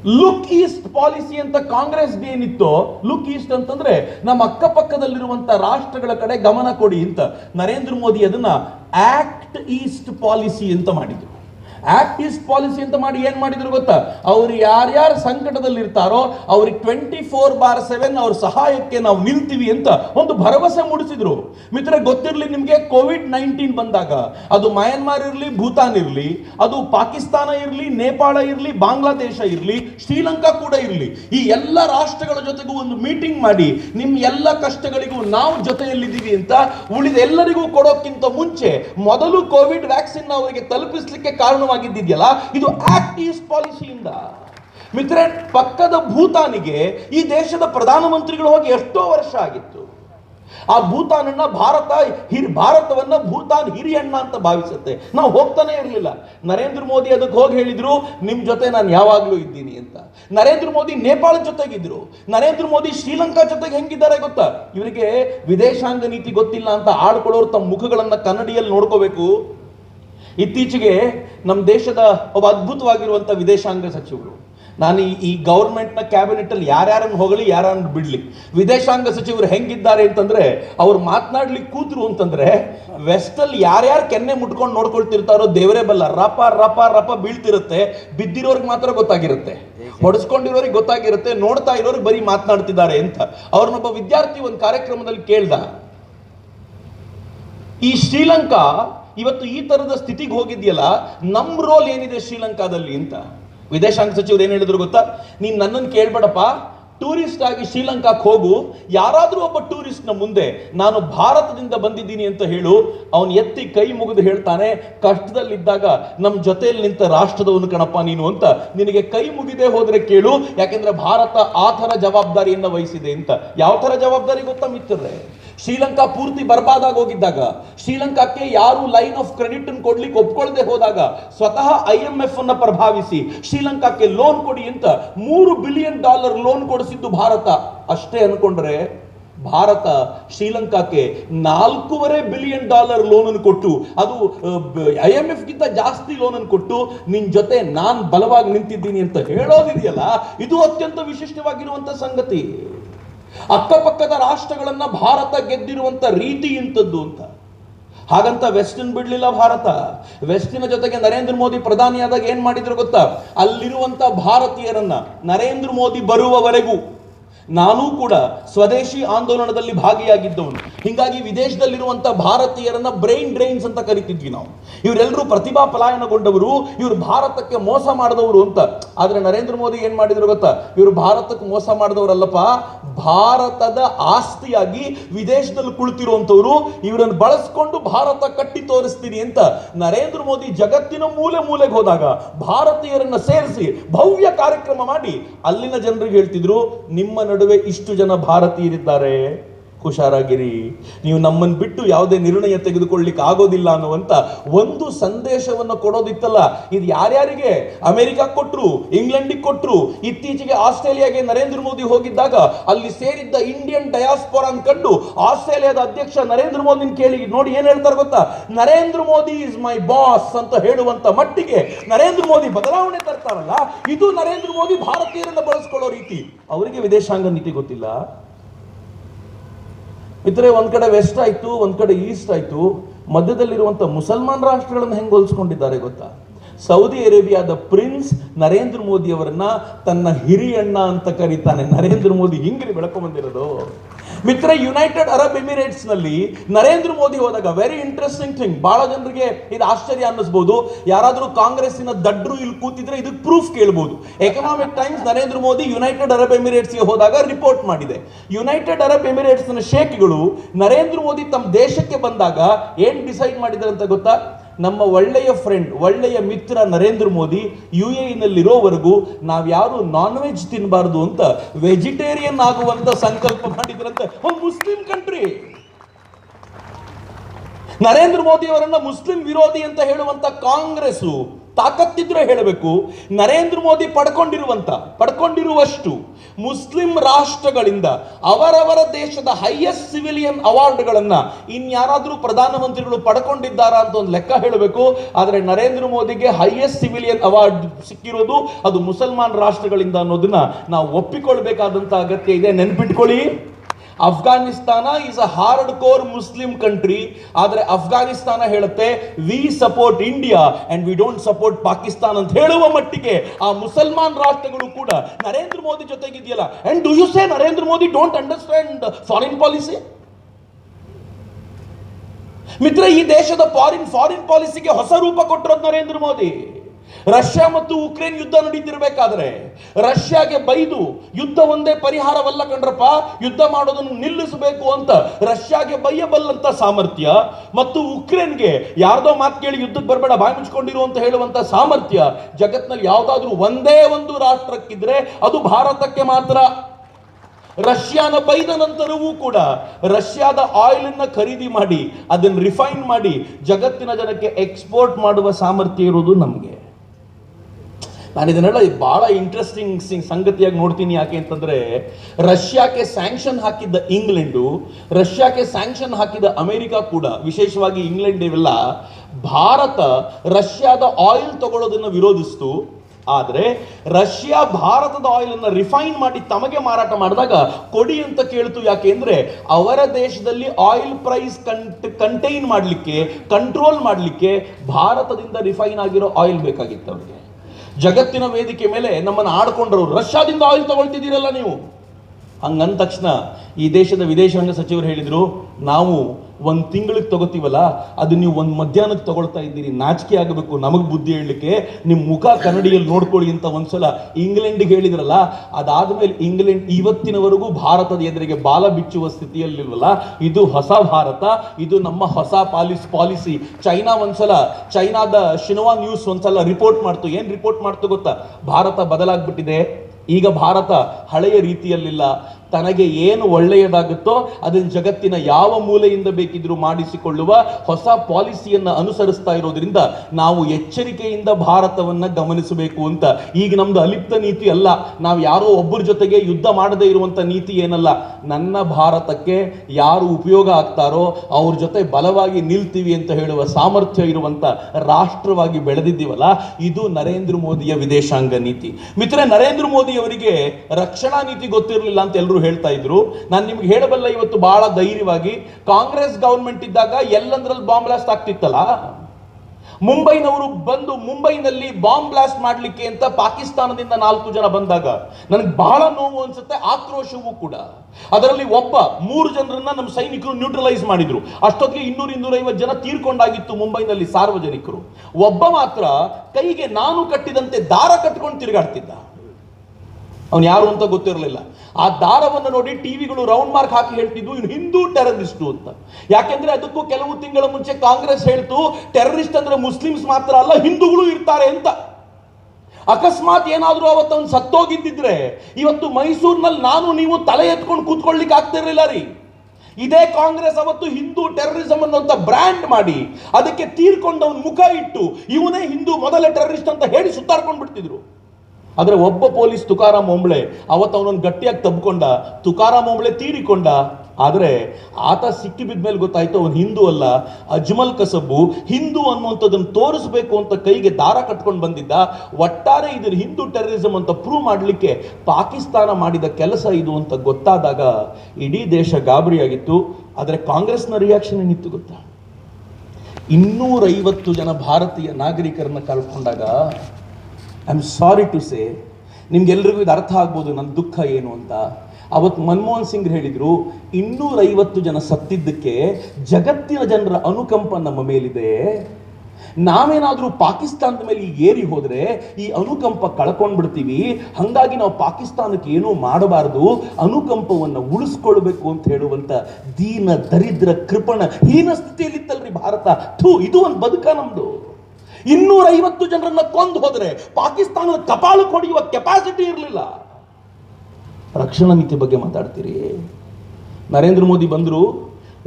look east policy ಅಂತ ಕಾಂಗ್ರೆಸ್ ಏನಿತ್ತು ಲುಕ್ ಈಸ್ಟ್ ಅಂತಂದ್ರೆ ನಮ್ಮ ಅಕ್ಕಪಕ್ಕದಲ್ಲಿರುವಂತ ರಾಷ್ಟ್ರಗಳ ಕಡೆ ಗಮನ ಕೊಡಿ ಅಂತ ನರೇಂದ್ರ ಮೋದಿ ಅದನ್ನ ಆಕ್ಟ್ ಈಸ್ಟ್ ಪಾಲಿಸಿ ಅಂತ ಮಾಡಿದ್ರು. ಆಕ್ಟ್ ಈಸ್ ಪಾಲಿಸಿ ಅಂತ ಮಾಡಿ ಏನ್ ಮಾಡಿದ್ರು ಗೊತ್ತಾ? ಅವ್ರು ಯಾರ್ಯಾರು ಸಂಕಟದಲ್ಲಿ ಇರ್ತಾರೋ ಅವ್ರಿಗೆ ಟ್ವೆಂಟಿ ಫೋರ್ ಬಾರ್ ಸೆವೆನ್ ಅವ್ರ ಸಹಾಯಕ್ಕೆ ನಾವು ನಿಲ್ತೀವಿ ಅಂತ ಒಂದು ಭರವಸೆ ಮೂಡಿಸಿದ್ರು. ಮಿತ್ರ ಗೊತ್ತಿರಲಿ ನಿಮಗೆ ಕೋವಿಡ್ ನೈನ್ಟೀನ್ ಬಂದಾಗ. ಅದು ಮಯನ್ಮಾರ್ ಇರಲಿ, ಭೂತಾನ್ ಇರಲಿ, ಅದು ಪಾಕಿಸ್ತಾನ ಇರಲಿ, ನೇಪಾಳ ಇರಲಿ, ಬಾಂಗ್ಲಾದೇಶ ಇರಲಿ, ಶ್ರೀಲಂಕಾ ಕೂಡ ಇರಲಿ. ಈ ಎಲ್ಲ ರಾಷ್ಟ್ರಗಳ ಜೊತೆಗೂ ಒಂದು ಮೀಟಿಂಗ್ ಮಾಡಿ ನಿಮ್ಮ ಎಲ್ಲ ಕಷ್ಟಗಳಿಗೂ ನಾವು ಜೊತೆಯಲ್ಲಿದ್ದೀವಿ ಅಂತ ಉಳಿದ ಎಲ್ಲರಿಗೂ ಕೊಡೋಕ್ಕಿಂತ ಮುಂಚೆ ಮೊದಲು ಕೋವಿಡ್ ವ್ಯಾಕ್ಸಿನ್ ಅವರಿಗೆ ತಲುಪಿಸಲಿಕ್ಕೆ ಕಾರಣವಾಗಿದ್ದಿದೆಯಲ್ಲ ಇದು ಆಕ್ಟ್ ಈಸ್ ಪಾಲಿಸಿಯಿಂದ ಮಿತ್ರ ಪಕ್ಕದ ಭೂತಾನಿಗೆ ಈ ದೇಶದ ಪ್ರಧಾನಮಂತ್ರಿಗಳು ಹೋಗಿ ಎಷ್ಟೋ ವರ್ಷ ಆಗಿತ್ತು. ಆ ಭೂತಾನನ್ನ ಭಾರತ, ಹಿರ್, ಭಾರತವನ್ನ ಭೂತಾನ್ ಹಿರಿಯಣ್ಣ ಅಂತ ಭಾವಿಸುತ್ತೆ. ನಾವು ಹೋಗ್ತಾನೆ ಇರಲಿಲ್ಲ. ನರೇಂದ್ರ ಮೋದಿ ಅದಕ್ಕೆ ಹೋಗಿ ಹೇಳಿದ್ರು, ನಿಮ್ ಜೊತೆ ನಾನು ಯಾವಾಗಲೂ ಇದ್ದೀನಿ ಅಂತ. ನರೇಂದ್ರ ಮೋದಿ ನೇಪಾಳ ಜೊತೆಗಿದ್ರು. ನರೇಂದ್ರ ಮೋದಿ ಶ್ರೀಲಂಕಾ ಜೊತೆಗೆ ಹೆಂಗಿದ್ದಾರೆ ಗೊತ್ತಾ? ಇವರಿಗೆ ವಿದೇಶಾಂಗ ನೀತಿ ಗೊತ್ತಿಲ್ಲ ಅಂತ ಆಡ್ಕೊಳ್ಳೋರು ತಮ್ಮ ಮುಖಗಳನ್ನ ಕನ್ನಡಿಯಲ್ಲಿ ನೋಡ್ಕೋಬೇಕು. ಇತ್ತೀಚೆಗೆ ನಮ್ಮ ದೇಶದ ಒಬ್ಬ ಅದ್ಭುತವಾಗಿರುವಂಥ ವಿದೇಶಾಂಗ ಸಚಿವರು. ನಾನು ಈ ಗೌರ್ಮೆಂಟ್ನ ಕ್ಯಾಬಿನೆಟ್ ಅಲ್ಲಿ ಯಾರ್ಯಾರನ್ನು ಹೋಗಲಿ ಯಾರನ್ನು ಬಿಡ್ಲಿ? ವಿದೇಶಾಂಗ ಸಚಿವರು ಹೆಂಗಿದ್ದಾರೆ ಅಂತಂದ್ರೆ, ಅವ್ರು ಮಾತನಾಡ್ಲಿಕ್ಕೆ ಕೂತರು ಅಂತಂದ್ರೆ ವೆಸ್ಟಲ್ಲಿ ಯಾರ್ಯಾರು ಕೆನ್ನೆ ಮುಟ್ಕೊಂಡು ನೋಡ್ಕೊಳ್ತಿರ್ತಾರೋ ದೇವರೇ ಬಲ್ಲ. ರಪ ರಪ ರಪ ಬೀಳ್ತಿರುತ್ತೆ. ಬಿದ್ದಿರೋರಿಗೆ ಮಾತ್ರ ಗೊತ್ತಾಗಿರುತ್ತೆ. ಹೊಡೆಸ್ಕೊಂಡಿರೋರಿಗೆ ಗೊತ್ತಾಗಿರುತ್ತೆ. ನೋಡ್ತಾ ಇರೋರಿಗೆ ಬರೀ ಮಾತನಾಡ್ತಿದ್ದಾರೆ ಅಂತ. ಅವ್ರನ್ನೊಬ್ಬ ವಿದ್ಯಾರ್ಥಿ ಒಂದು ಕಾರ್ಯಕ್ರಮದಲ್ಲಿ ಕೇಳ್ದ. ಈ ಶ್ರೀಲಂಕಾ ಇವತ್ತು ಈ ತರದ ಸ್ಥಿತಿಗೆ ಹೋಗಿದ್ಯಲ್ಲ ನಮ್ ರೋಲ್ ಏನಿದೆ ಶ್ರೀಲಂಕಾದಲ್ಲಿ ಅಂತ? ವಿದೇಶಾಂಗ ಸಚಿವರು ಏನು ಹೇಳಿದ್ರು ಗೊತ್ತಾ? ನೀನ್ ನನ್ನನ್ನು ಕೇಳ್ಬೇಡಪ್ಪ. ಟೂರಿಸ್ಟ್ ಆಗಿ ಶ್ರೀಲಂಕಾಕ್ಕೆ ಹೋಗು. ಯಾರಾದ್ರೂ ಒಬ್ಬ ಟೂರಿಸ್ಟ್ನ ಮುಂದೆ ನಾನು ಭಾರತದಿಂದ ಬಂದಿದ್ದೀನಿ ಅಂತ ಹೇಳು. ಅವನು ಎತ್ತಿ ಕೈ ಮುಗಿದು ಹೇಳ್ತಾನೆ, ಕಷ್ಟದಲ್ಲಿದ್ದಾಗ ನಮ್ಮ ಜೊತೆಯಲ್ಲಿ ನಿಂತ ರಾಷ್ಟ್ರದವನು ಕಣಪ್ಪ ನೀನು ಅಂತ. ನಿನಗೆ ಕೈ ಮುಗಿದೇ ಹೋದ್ರೆ ಕೇಳು. ಯಾಕೆಂದ್ರೆ ಭಾರತ ಆ ಥರ ಜವಾಬ್ದಾರಿಯನ್ನ ವಹಿಸಿದೆ ಅಂತ. ಯಾವ ಥರ ಜವಾಬ್ದಾರಿ ಗೊತ್ತಾ ಮಿತ್ರರೇ? ಶ್ರೀಲಂಕಾ ಪೂರ್ತಿ ಬರ್ಬಾದಾಗ ಹೋಗಿದ್ದಾಗ, ಶ್ರೀಲಂಕಾಕ್ಕೆ ಯಾರು ಲೈನ್ ಆಫ್ ಕ್ರೆಡಿಟ್ ಅನ್ನು ಕೊಡ್ಲಿಕ್ಕೆ ಒಪ್ಕೊಳ್ಳದೆ ಹೋದಾಗ ಸ್ವತಃ ಐ ಎಂ ಎಫ್ ಅನ್ನ ಪ್ರಭಾವಿಸಿ ಶ್ರೀಲಂಕಾಕ್ಕೆ ಲೋನ್ ಕೊಡಿ ಅಂತ ಮೂರು ಬಿಲಿಯನ್ ಡಾಲರ್ ಲೋನ್ ಕೊಡಿಸಿದ್ದು ಭಾರತ. ಅಷ್ಟೇ ಅನ್ಕೊಂಡ್ರೆ ಭಾರತ ಶ್ರೀಲಂಕಾಕ್ಕೆ ನಾಲ್ಕೂವರೆ ಬಿಲಿಯನ್ ಡಾಲರ್ ಲೋನ್ ಅನ್ನು ಕೊಟ್ಟು, ಅದು ಐ ಗಿಂತ ಜಾಸ್ತಿ ಲೋನ್ ಅನ್ನು ಕೊಟ್ಟು ನಿನ್ ಜೊತೆ ನಾನ್ ಬಲವಾಗಿ ನಿಂತಿದ್ದೀನಿ ಅಂತ ಹೇಳೋದಿದೆಯಲ್ಲ, ಇದು ಅತ್ಯಂತ ವಿಶಿಷ್ಟವಾಗಿರುವಂತ ಸಂಗತಿ. ಅಕ್ಕಪಕ್ಕದ ರಾಷ್ಟ್ರಗಳನ್ನ ಭಾರತ ಗೆದ್ದಿರುವಂತ ರೀತಿ ಇಂಥದ್ದು ಅಂತ. ಹಾಗಂತ ವೆಸ್ಟರ್ನ್ ಬಿಡ್ಲಿಲ್ಲ ಭಾರತ. ವೆಸ್ಟಿನ ಜೊತೆಗೆ ನರೇಂದ್ರ ಮೋದಿ ಪ್ರಧಾನಿಯಾದಾಗ ಏನ್ ಮಾಡಿದ್ರು ಗೊತ್ತಾ? ಅಲ್ಲಿರುವಂತ ಭಾರತೀಯರನ್ನ ನರೇಂದ್ರ ಮೋದಿ ಬರುವವರೆಗೂ ನಾನೂ ಕೂಡ ಸ್ವದೇಶಿ ಆಂದೋಲನದಲ್ಲಿ ಭಾಗಿಯಾಗಿದ್ದವನು. ಹಿಂಗಾಗಿ ವಿದೇಶದಲ್ಲಿರುವಂತ ಭಾರತೀಯರನ್ನ ಬ್ರೈನ್ ಡ್ರೈನ್ಸ್ ಅಂತ ಕರಿತಿದ್ವಿ ನಾವು. ಇವರೆಲ್ಲರೂ ಪ್ರತಿಭಾ ಪಲಾಯನಗೊಂಡವರು, ಇವರು ಭಾರತಕ್ಕೆ ಮೋಸ ಮಾಡಿದವರು ಅಂತ. ಆದರೆ ನರೇಂದ್ರ ಮೋದಿ ಏನ್ ಮಾಡಿದ್ರು ಗೊತ್ತಾ? ಇವರು ಭಾರತಕ್ಕೆ ಮೋಸ ಮಾಡಿದವರಲ್ಲಪ್ಪ, ಭಾರತದ ಆಸ್ತಿಯಾಗಿ ವಿದೇಶದಲ್ಲಿ ಕುಳಿತಿರುವಂತವರು ಇವರನ್ನು ಬಳಸ್ಕೊಂಡು ಭಾರತ ಕಟ್ಟಿ ತೋರಿಸ್ತೀನಿ ಅಂತ ನರೇಂದ್ರ ಮೋದಿ ಜಗತ್ತಿನ ಮೂಲೆ ಮೂಲೆಗೆ ಹೋದಾಗ ಭಾರತೀಯರನ್ನ ಸೇರಿಸಿ ಭವ್ಯ ಕಾರ್ಯಕ್ರಮ ಮಾಡಿ ಅಲ್ಲಿನ ಜನರಿಗೆ ಹೇಳ್ತಿದ್ರು, ನಿಮ್ಮ ನಡುವೆ ಇಷ್ಟು ಜನ ಭಾರತೀಯರಿದ್ದಾರೆ. ಹುಷಾರಾಗಿರಿ ನೀವು ನಮ್ಮನ್ನು ಬಿಟ್ಟು ಯಾವುದೇ ನಿರ್ಣಯ ತೆಗೆದುಕೊಳ್ಳಿಕ್ಕೆ ಆಗೋದಿಲ್ಲ ಅನ್ನುವಂತ ಒಂದು ಸಂದೇಶವನ್ನು ಕೊಡೋದಿತ್ತಲ್ಲ. ಇದು ಯಾರ್ಯಾರಿಗೆ? ಅಮೆರಿಕ ಕೊಟ್ಟರು ಇಂಗ್ಲೆಂಡಿಗೆ ಕೊಟ್ಟರು ಇತ್ತೀಚೆಗೆ ಆಸ್ಟ್ರೇಲಿಯಾಗೆ ನರೇಂದ್ರ ಮೋದಿ ಹೋಗಿದ್ದಾಗ ಅಲ್ಲಿ ಸೇರಿದ್ದ ಇಂಡಿಯನ್ ಡಯಾಸ್ಪೋರಾ ಕಂಡು ಆಸ್ಟ್ರೇಲಿಯಾದ ಅಧ್ಯಕ್ಷ ನರೇಂದ್ರ ಮೋದಿನ ಕೇಳಿ ನೋಡಿ ಏನ್ ಹೇಳ್ತಾರೆ ಗೊತ್ತಾ? Narendra Modi is my boss ಅಂತ ಹೇಳುವಂತ ಮಟ್ಟಿಗೆ ನರೇಂದ್ರ ಮೋದಿ ಬದಲಾವಣೆ ತರ್ತಾರಲ್ಲ. ಇದು ನರೇಂದ್ರ ಮೋದಿ ಭಾರತೀಯರನ್ನು ಬಳಸ್ಕೊಳ್ಳೋ ರೀತಿ. ಅವರಿಗೆ ವಿದೇಶಾಂಗ ನೀತಿ ಗೊತ್ತಿಲ್ಲ. ಇದ್ರೆ ಒಂದ್ ಕಡೆ ವೆಸ್ಟ್ ಆಯ್ತು, ಒಂದ್ ಕಡೆ ಈಸ್ಟ್ ಆಯ್ತು. ಮಧ್ಯದಲ್ಲಿರುವಂತ ಮುಸಲ್ಮಾನ್ ರಾಷ್ಟ್ರಗಳನ್ನು ಹೆಂಗ್ ಹೋಲಿಸ್ಕೊಂಡಿದ್ದಾರೆ ಗೊತ್ತಾ? ಸೌದಿ ಅರೇಬಿಯಾದ ಪ್ರಿನ್ಸ್ ನರೇಂದ್ರ ಮೋದಿ ಅವರನ್ನ ತನ್ನ ಹಿರಿಯಣ್ಣ ಅಂತ ಕರೀತಾನೆ. ನರೇಂದ್ರ ಮೋದಿ ಹಿಂಗ್ರಿ ಬೆಳಕು ಬಂದಿರೋದು. ಮಿತ್ರ ಯುನೈಟೆಡ್ ಅರಬ್ ಎಮಿರೇಟ್ಸ್ನಲ್ಲಿ ನರೇಂದ್ರ ಮೋದಿ ಹೋದಾಗ ವೆರಿ ಇಂಟ್ರೆಸ್ಟಿಂಗ್ ಥಿಂಗ್ ಬಹಳ ಜನರಿಗೆ ಇದು ಆಶ್ಚರ್ಯ ಅನ್ನಿಸ್ಬೋದು. ಯಾರಾದರೂ ಕಾಂಗ್ರೆಸ್ಸಿನ ದಡ್ರು ಇಲ್ಲಿ ಕೂತಿದ್ರೆ ಇದಕ್ಕೆ ಪ್ರೂಫ್ ಕೇಳಬಹುದು Economic Times Narendra Modi United Arab ಎಮಿರೇಟ್ಸ್ಗೆ ಹೋದಾಗ ರಿಪೋರ್ಟ್ ಮಾಡಿದೆ. ಯುನೈಟೆಡ್ ಅರಬ್ ಎಮಿರೇಟ್ಸ್ನ ಶೇಖ್ಗಳು ನರೇಂದ್ರ ಮೋದಿ ತಮ್ಮ ದೇಶಕ್ಕೆ ಬಂದಾಗ ಏನು ಡಿಸೈಡ್ ಮಾಡಿದ್ದಾರೆ ಅಂತ ಗೊತ್ತಾ? ನಮ್ಮ ಒಳ್ಳೆಯ ಫ್ರೆಂಡ್ ಒಳ್ಳೆಯ ಮಿತ್ರ ನರೇಂದ್ರ ಮೋದಿ ಯು ಎ ನಾವು ನಾವ್ಯಾರು ನಾನ್ ವೆಜ್ ತಿನ್ನಬಾರ್ದು ಅಂತ ವೆಜಿಟೇರಿಯನ್ ಆಗುವಂತ ಸಂಕಲ್ಪ ಮಾಡಿದ್ರಂತೆ ಒಂದು ಮುಸ್ಲಿಂ ಕಂಟ್ರಿ ನರೇಂದ್ರ ಮೋದಿ ಅವರನ್ನ ಮುಸ್ಲಿಂ ವಿರೋಧಿ ಅಂತ ಹೇಳುವಂತ ಕಾಂಗ್ರೆಸ್ ತಾಕತ್ತಿದ್ರೆ ಹೇಳಬೇಕು, ನರೇಂದ್ರ ಮೋದಿ ಪಡ್ಕೊಂಡಿರುವಂತ, ಪಡ್ಕೊಂಡಿರುವಷ್ಟು ಮುಸ್ಲಿಂ ರಾಷ್ಟ್ರಗಳಿಂದ ಅವರವರ ದೇಶದ ಹೈಯೆಸ್ಟ್ ಸಿವಿಲಿಯನ್ ಅವಾರ್ಡ್ಗಳನ್ನ ಇನ್ಯಾರಾದ್ರೂ ಪ್ರಧಾನಮಂತ್ರಿಗಳು ಪಡ್ಕೊಂಡಿದ್ದಾರಾ ಅಂತ ಒಂದು ಲೆಕ್ಕ ಹೇಳಬೇಕು. ಆದರೆ ನರೇಂದ್ರ ಮೋದಿಗೆ ಹೈಯೆಸ್ಟ್ ಸಿವಿಲಿಯನ್ ಅವಾರ್ಡ್ ಸಿಕ್ಕಿರೋದು ಅದು ಮುಸಲ್ಮಾನ್ ರಾಷ್ಟ್ರಗಳಿಂದ ಅನ್ನೋದನ್ನ ನಾವು ಒಪ್ಪಿಕೊಳ್ಬೇಕಾದಂತ ಅಗತ್ಯ ಇದೆ. ನೆನ್ಪಿಟ್ಕೊಳ್ಳಿ. Afghanistan is a hard core Muslim country ಆದರೆ ಅಫ್ಘಾನಿಸ್ತಾನ ಹೇಳುತ್ತೆ we support India and we don't support Pakistan ಅಂತ ಹೇಳುವ ಮಟ್ಟಿಗೆ ಆ ಮುಸಲ್ಮಾನ್ ರಾಷ್ಟ್ರಗಳು ಕೂಡ Narendra Modi ಜೊತೆಗಿದೆಯಲ್ಲ. And do you say Narendra Modi don't understand foreign policy ಮಿತ್ರ, ಈ ದೇಶದ ಫಾರಿನ್ ಫಾರಿನ್ ಪಾಲಿಸಿಗೆ ಹೊಸ ರೂಪ ಕೊಟ್ಟಿರೋದು ನರೇಂದ್ರ ಮೋದಿ. ರಷ್ಯಾ ಮತ್ತು ಉಕ್ರೇನ್ ಯುದ್ಧ ನಡೀತಿರ್ಬೇಕಾದ್ರೆ ರಷ್ಯಾಗೆ ಬೈದು ಯುದ್ಧ ಒಂದೇ ಪರಿಹಾರವಲ್ಲ ಕಂಡ್ರಪ್ಪ ಯುದ್ಧ ಮಾಡೋದನ್ನು ನಿಲ್ಲಿಸಬೇಕು ಅಂತ ರಷ್ಯಾಗೆ ಬೈಯಬಲ್ಲಂತ ಸಾಮರ್ಥ್ಯ ಮತ್ತು ಉಕ್ರೇನ್ಗೆ ಯಾರ್ದೋ ಮಾತು ಕೇಳಿ ಯುದ್ಧಕ್ಕೆ ಬರಬೇಡ, ಬಾಯಿ ಮುಚ್ಕೊಂಡಿರು ಅಂತ ಹೇಳುವಂತ ಸಾಮರ್ಥ್ಯ ಜಗತ್ನಲ್ಲಿ ಯಾವ್ದಾದ್ರೂ ಒಂದೇ ಒಂದು ರಾಷ್ಟ್ರಕ್ಕಿದ್ರೆ ಅದು ಭಾರತಕ್ಕೆ ಮಾತ್ರ. ರಷ್ಯಾನ ಬೈದ ನಂತರವೂ ಕೂಡ ರಷ್ಯಾದ ಆಯಿಲ್ ಅನ್ನ ಖರೀದಿ ಮಾಡಿ, ಅದನ್ನು ರಿಫೈನ್ ಮಾಡಿ ಜಗತ್ತಿನ ಜನಕ್ಕೆ ಎಕ್ಸ್ಪೋರ್ಟ್ ಮಾಡುವ ಸಾಮರ್ಥ್ಯ ಇರೋದು ನಮಗೆ. ನಾನು ಇದನ್ನೆಲ್ಲ ಬಹಳ ಇಂಟ್ರೆಸ್ಟಿಂಗ್ ಸಂಗತಿಯಾಗಿ ನೋಡ್ತೀನಿ ಯಾಕೆ ಅಂತಂದ್ರೆ, ರಷ್ಯಾಕ್ಕೆ ಸ್ಯಾಂಕ್ಷನ್ ಹಾಕಿದ್ದ ಇಂಗ್ಲೆಂಡು, ರಷ್ಯಾಕ್ಕೆ ಸ್ಯಾಂಕ್ಷನ್ ಹಾಕಿದ ಅಮೆರಿಕ ಕೂಡ, ವಿಶೇಷವಾಗಿ ಇಂಗ್ಲೆಂಡ್ ಇವೆಲ್ಲ, ಭಾರತ ರಷ್ಯಾದ ಆಯಿಲ್ ತಗೊಳ್ಳೋದನ್ನು ವಿರೋಧಿಸ್ತು. ಆದ್ರೆ, ರಷ್ಯಾ ಭಾರತದ ಆಯಿಲ್ ಅನ್ನ ರಿಫೈನ್ ಮಾಡಿ ತಮಗೆ ಮಾರಾಟ ಮಾಡಿದಾಗ, ಕೊಡಿ ಅಂತ ಕೇಳ್ತು ಯಾಕೆ ಅಂದ್ರೆ, ಅವರ ದೇಶದಲ್ಲಿ ಆಯಿಲ್ ಪ್ರೈಸ್ ಕಂಟೈನ್ ಮಾಡಲಿಕ್ಕೆ ಕಂಟ್ರೋಲ್ ಮಾಡಲಿಕ್ಕೆ ಭಾರತದಿಂದ ರಿಫೈನ್ ಆಗಿರೋ ಆಯಿಲ್ ಬೇಕಾಗಿತ್ತು ಅವರಿಗೆ. ಜಗತ್ತಿನ ವೇದಿಕೆ ಮೇಲೆ ನಮ್ಮನ್ನು ಆಡ್ಕೊಂಡ್ರು. ರಷ್ಯಾದಿಂದ ಆಯಿಲ್ ತಗೊಳ್ತಿದ್ದೀರಲ್ಲ ನೀವು. ಹಂಗಂದ ತಕ್ಷಣ ಈ ದೇಶದ ವಿದೇಶಾಂಗ ಸಚಿವರು ಹೇಳಿದರು, ನಾವು ಒಂದ್ ತಿಂಗಳಿಗೆ ತಗೋತೀವಲ್ಲ, ಅದು ನೀವು ಒಂದು ಮಧ್ಯಾಹ್ನಕ್ಕೆ ತಗೊಳ್ತಾ ಇದ್ದೀರಿ, ನಾಚಿಕೆ ಆಗಬೇಕು, ನಮಗೆ ಬುದ್ಧಿ ಹೇಳಲಿಕ್ಕೆ ನಿಮ್ಮ ಮುಖ ಕನ್ನಡಿಯಲ್ಲಿ ನೋಡ್ಕೊಳ್ಳಿ ಅಂತ ಒಂದ್ಸಲ ಇಂಗ್ಲೆಂಡಿಗೆ ಹೇಳಿದ್ರಲ್ಲ, ಅದಾದ್ಮೇಲೆ ಇಂಗ್ಲೆಂಡ್ ಇವತ್ತಿನವರೆಗೂ ಭಾರತದ ಎದುರಿಗೆ ಬಾಲ ಬಿಚ್ಚುವ ಸ್ಥಿತಿಯಲ್ಲಿಲ್ವಲ್ಲ, ಇದು ಹೊಸ ಭಾರತ, ಇದು ನಮ್ಮ ಹೊಸ ಪಾಲಿಸ್, ಪಾಲಿಸಿ. ಚೈನಾ ಒಂದ್ಸಲ, ಚೈನಾದ ಶಿನವಾ ನ್ಯೂಸ್ ಒಂದ್ಸಲ ರಿಪೋರ್ಟ್ ಮಾಡ್ತು. ಏನು ರಿಪೋರ್ಟ್ ಮಾಡ್ತು ಗೊತ್ತಾ? ಭಾರತ ಬದಲಾಗ್ಬಿಟ್ಟಿದೆ. ಈಗ ಭಾರತ ಹಳೆಯ ರೀತಿಯಲ್ಲಿಲ್ಲ. ತನಗೆ ಏನು ಒಳ್ಳೆಯದಾಗುತ್ತೋ ಅದನ್ನು ಜಗತ್ತಿನ ಯಾವ ಮೂಲೆಯಿಂದ ಬೇಕಿದ್ರೂ ಮಾಡಿಸಿಕೊಳ್ಳುವ ಹೊಸ ಪಾಲಿಸಿಯನ್ನು ಅನುಸರಿಸ್ತಾ ಇರೋದ್ರಿಂದ ನಾವು ಎಚ್ಚರಿಕೆಯಿಂದ ಭಾರತವನ್ನ ಗಮನಿಸಬೇಕು ಅಂತ. ಈಗ ನಮ್ದು ಅಲಿಪ್ತ ನೀತಿ ಅಲ್ಲ. ನಾವು ಯಾರೋ ಒಬ್ಬರ ಜೊತೆಗೆ ಯುದ್ಧ ಮಾಡದೇ ಇರುವಂತ ನೀತಿ ಏನಲ್ಲ. ನನ್ನ ಭಾರತಕ್ಕೆ ಯಾರು ಉಪಯೋಗ ಆಗ್ತಾರೋ ಅವ್ರ ಜೊತೆ ಬಲವಾಗಿ ನಿಲ್ತೀವಿ ಅಂತ ಹೇಳುವ ಸಾಮರ್ಥ್ಯ ಇರುವಂತ ರಾಷ್ಟ್ರವಾಗಿ ಬೆಳೆದಿದ್ದೀವಲ್ಲ, ಇದು ನರೇಂದ್ರ ಮೋದಿಯ ವಿದೇಶಾಂಗ ನೀತಿ. ಮಿತ್ರ ನರೇಂದ್ರ ಮೋದಿ ಅವರಿಗೆ ರಕ್ಷಣಾ ನೀತಿ ಗೊತ್ತಿರಲಿಲ್ಲ ಅಂತ ಎಲ್ಲರೂ ಹೇಳ್ತಾ ಇದ್ರು. ನಾನು ನಿಮ್ಗೆ ಹೇಳಬಲ್ಲ ಇವತ್ತು ಬಹಳ ಧೈರ್ಯವಾಗಿ, ಕಾಂಗ್ರೆಸ್ ಗವರ್ಮೆಂಟ್ ಇದ್ದಾಗ ಎಲ್ಲಂದ್ರಲ್ಲಿ ಬಾಂಬ್ ಬ್ಲಾಸ್ಟ್ ಆಗ್ತಿತ್ತಲ್ಲ? ಮುಂಬೈನವರು ಬಂದು ಮುಂಬೈನಲ್ಲಿ ಬಾಂಬ್ ಬ್ಲಾಸ್ಟ್ ಮಾಡಲಿಕ್ಕೆ ಅಂತ ಪಾಕಿಸ್ತಾನದಿಂದ ನಾಲ್ಕು ಜನ ಬಂದಾಗ ನನಗೆ ಬಹಳ ನೋವು ಅನ್ಸುತ್ತೆ, ಆಕ್ರೋಶವೂ ಕೂಡ. ಅದರಲ್ಲಿ ಒಬ್ಬ, ಮೂರು ಜನರನ್ನ ನಮ್ಮ ಸೈನಿಕರು ನ್ಯೂಟ್ರಲೈಸ್ ಮಾಡಿದ್ರು. ಅಷ್ಟೊತ್ತಿಗೆ ಇನ್ನೂರ ಇನ್ನೂರೈವತ್ತು ಜನ ತೀರ್ಕೊಂಡಾಗಿತ್ತು ಮುಂಬೈನಲ್ಲಿ ಸಾರ್ವಜನಿಕರು. ಒಬ್ಬ ಮಾತ್ರ ಕೈಗೆ ನಾನು ಕಟ್ಟಿದಂತೆ ದಾರ ಕಟ್ಕೊಂಡು ತಿರುಗಾಡ್ತಿದ್ದ. ಅವನು ಯಾರು ಅಂತ ಗೊತ್ತಿರಲಿಲ್ಲ. ಆ ದಾರವನ್ನು ನೋಡಿ ಟಿವಿಗಳು ರೌಂಡ್ ಮಾರ್ಕ್ ಹಾಕಿ ಹೇಳ್ತಿದ್ದು ಇವನು ಹಿಂದೂ ಟೆರರಿಸ್ಟು ಅಂತ. ಯಾಕೆಂದ್ರೆ ಅದಕ್ಕೂ ಕೆಲವು ತಿಂಗಳ ಮುಂಚೆ ಕಾಂಗ್ರೆಸ್ ಹೇಳ್ತು ಟೆರರಿಸ್ಟ್ ಅಂದ್ರೆ ಮುಸ್ಲಿಮ್ಸ್ ಮಾತ್ರ ಅಲ್ಲ, ಹಿಂದೂಗಳು ಇರ್ತಾರೆ ಅಂತ. ಅಕಸ್ಮಾತ್ ಏನಾದ್ರೂ ಅವತ್ತು ಅವ್ನು ಸತ್ತೋಗಿದ್ದಿದ್ರೆ, ಇವತ್ತು ಮೈಸೂರಿನಲ್ಲಿ ನಾನು ನೀವು ತಲೆ ಎತ್ಕೊಂಡು ಕೂತ್ಕೊಳ್ಳಿಕ್ಕೆ ಆಗ್ತಿರ್ಲಿಲ್ಲ ರೀ. ಇದೇ ಕಾಂಗ್ರೆಸ್ ಅವತ್ತು ಹಿಂದೂ ಟೆರರಿಸಂ ಅನ್ನುವಂತ ಬ್ರ್ಯಾಂಡ್ ಮಾಡಿ, ಅದಕ್ಕೆ ತೀರ್ಕೊಂಡವನ್ ಮುಖ ಇಟ್ಟು, ಇವನೇ ಹಿಂದೂ ಮೊದಲ ಟೆರರಿಸ್ಟ್ ಅಂತ ಹೇಳಿ ಸುತ್ತಾಡ್ಕೊಂಡು ಬಿಡ್ತಿದ್ರು ಆದ್ರೆ ಒಬ್ಬ ಪೊಲೀಸ್ ತುಕಾರಾಮ್ ಒಂಬಳೆ ಅವತ್ತು ಅವನನ್ನು ಗಟ್ಟಿಯಾಗಿ ತಬ್ಕೊಂಡ, ತುಕಾರಾಮ್ ಒಂಬಳೆ ತೀರಿಕೊಂಡ. ಆದರೆ ಆತ ಸಿಕ್ಕಿ ಬಿದ್ಮೇಲೆ ಗೊತ್ತಾಯ್ತು ಅವನು ಹಿಂದೂ ಅಲ್ಲ, ಅಜ್ಮಲ್ ಕಸಬು ಹಿಂದೂ ಅನ್ನುವಂಥದ್ದನ್ನು ತೋರಿಸಬೇಕು ಅಂತ ಕೈಗೆ ದಾರ ಕಟ್ಕೊಂಡು ಬಂದಿದ್ದ. ಒಟ್ಟಾರೆ ಇದನ್ನು ಹಿಂದೂ ಟೆರರಿಸಂ ಅಂತ ಪ್ರೂವ್ ಮಾಡಲಿಕ್ಕೆ ಪಾಕಿಸ್ತಾನ ಮಾಡಿದ ಕೆಲಸ ಇದು ಅಂತ ಗೊತ್ತಾದಾಗ ಇಡೀ ದೇಶ ಗಾಬರಿಯಾಗಿತ್ತು. ಆದರೆ ಕಾಂಗ್ರೆಸ್ನ ರಿಯಾಕ್ಷನ್ ಏನಿತ್ತು ಗೊತ್ತಾ? ಇನ್ನೂರೈವತ್ತು ಜನ ಭಾರತೀಯ ನಾಗರಿಕರನ್ನ ಕಳ್ಕೊಂಡಾಗ I am sorry to say ನಿಮ್ಗೆಲ್ರಿಗೂ ಇದು ಅರ್ಥ ಆಗ್ಬೋದು ನನ್ನ ದುಃಖ ಏನು ಅಂತ. ಅವತ್ತು ಮನಮೋಹನ್ ಸಿಂಗ್ ಹೇಳಿದ್ರು, ಇನ್ನೂರೈವತ್ತು ಜನ ಸತ್ತಿದ್ದಕ್ಕೆ ಜಗತ್ತಿನ ಜನರ ಅನುಕಂಪ ನಮ್ಮ ಮೇಲಿದೆ. ನಾವೇನಾದರೂ ಪಾಕಿಸ್ತಾನದ ಮೇಲೆ ಏರಿ ಹೋದರೆ ಈ ಅನುಕಂಪ ಕಳ್ಕೊಂಡು ಬಿಡ್ತೀವಿ ಹಂಗಾಗಿ ನಾವು ಪಾಕಿಸ್ತಾನಕ್ಕೆ ಏನೂ ಮಾಡಬಾರದು. ಅನುಕಂಪವನ್ನು ಉಳಿಸ್ಕೊಳ್ಬೇಕು ಅಂತ ಹೇಳುವಂಥ ದೀನ ದರಿದ್ರ ಕೃಪಣ ಹೀನ ಸ್ಥಿತಿಯಲ್ಲಿತ್ತಲ್ರಿ ಭಾರತ. ಥೂ, ಇದು ಒಂದು ಬದುಕ ನಮ್ದು. ಇನ್ನೂರ ಐವತ್ತು ಜನರನ್ನ ಕೊಂದು ಹೋದರೆ ಪಾಕಿಸ್ತಾನದ ಕಪಾಲು ಕೊಡಿಯುವ ಕೆಪಾಸಿಟಿ ಇರಲಿಲ್ಲ. ರಕ್ಷಣಾ ನೀತಿ ಬಗ್ಗೆ ಮಾತಾಡ್ತೀರಿ? ನರೇಂದ್ರ ಮೋದಿ ಬಂದರು,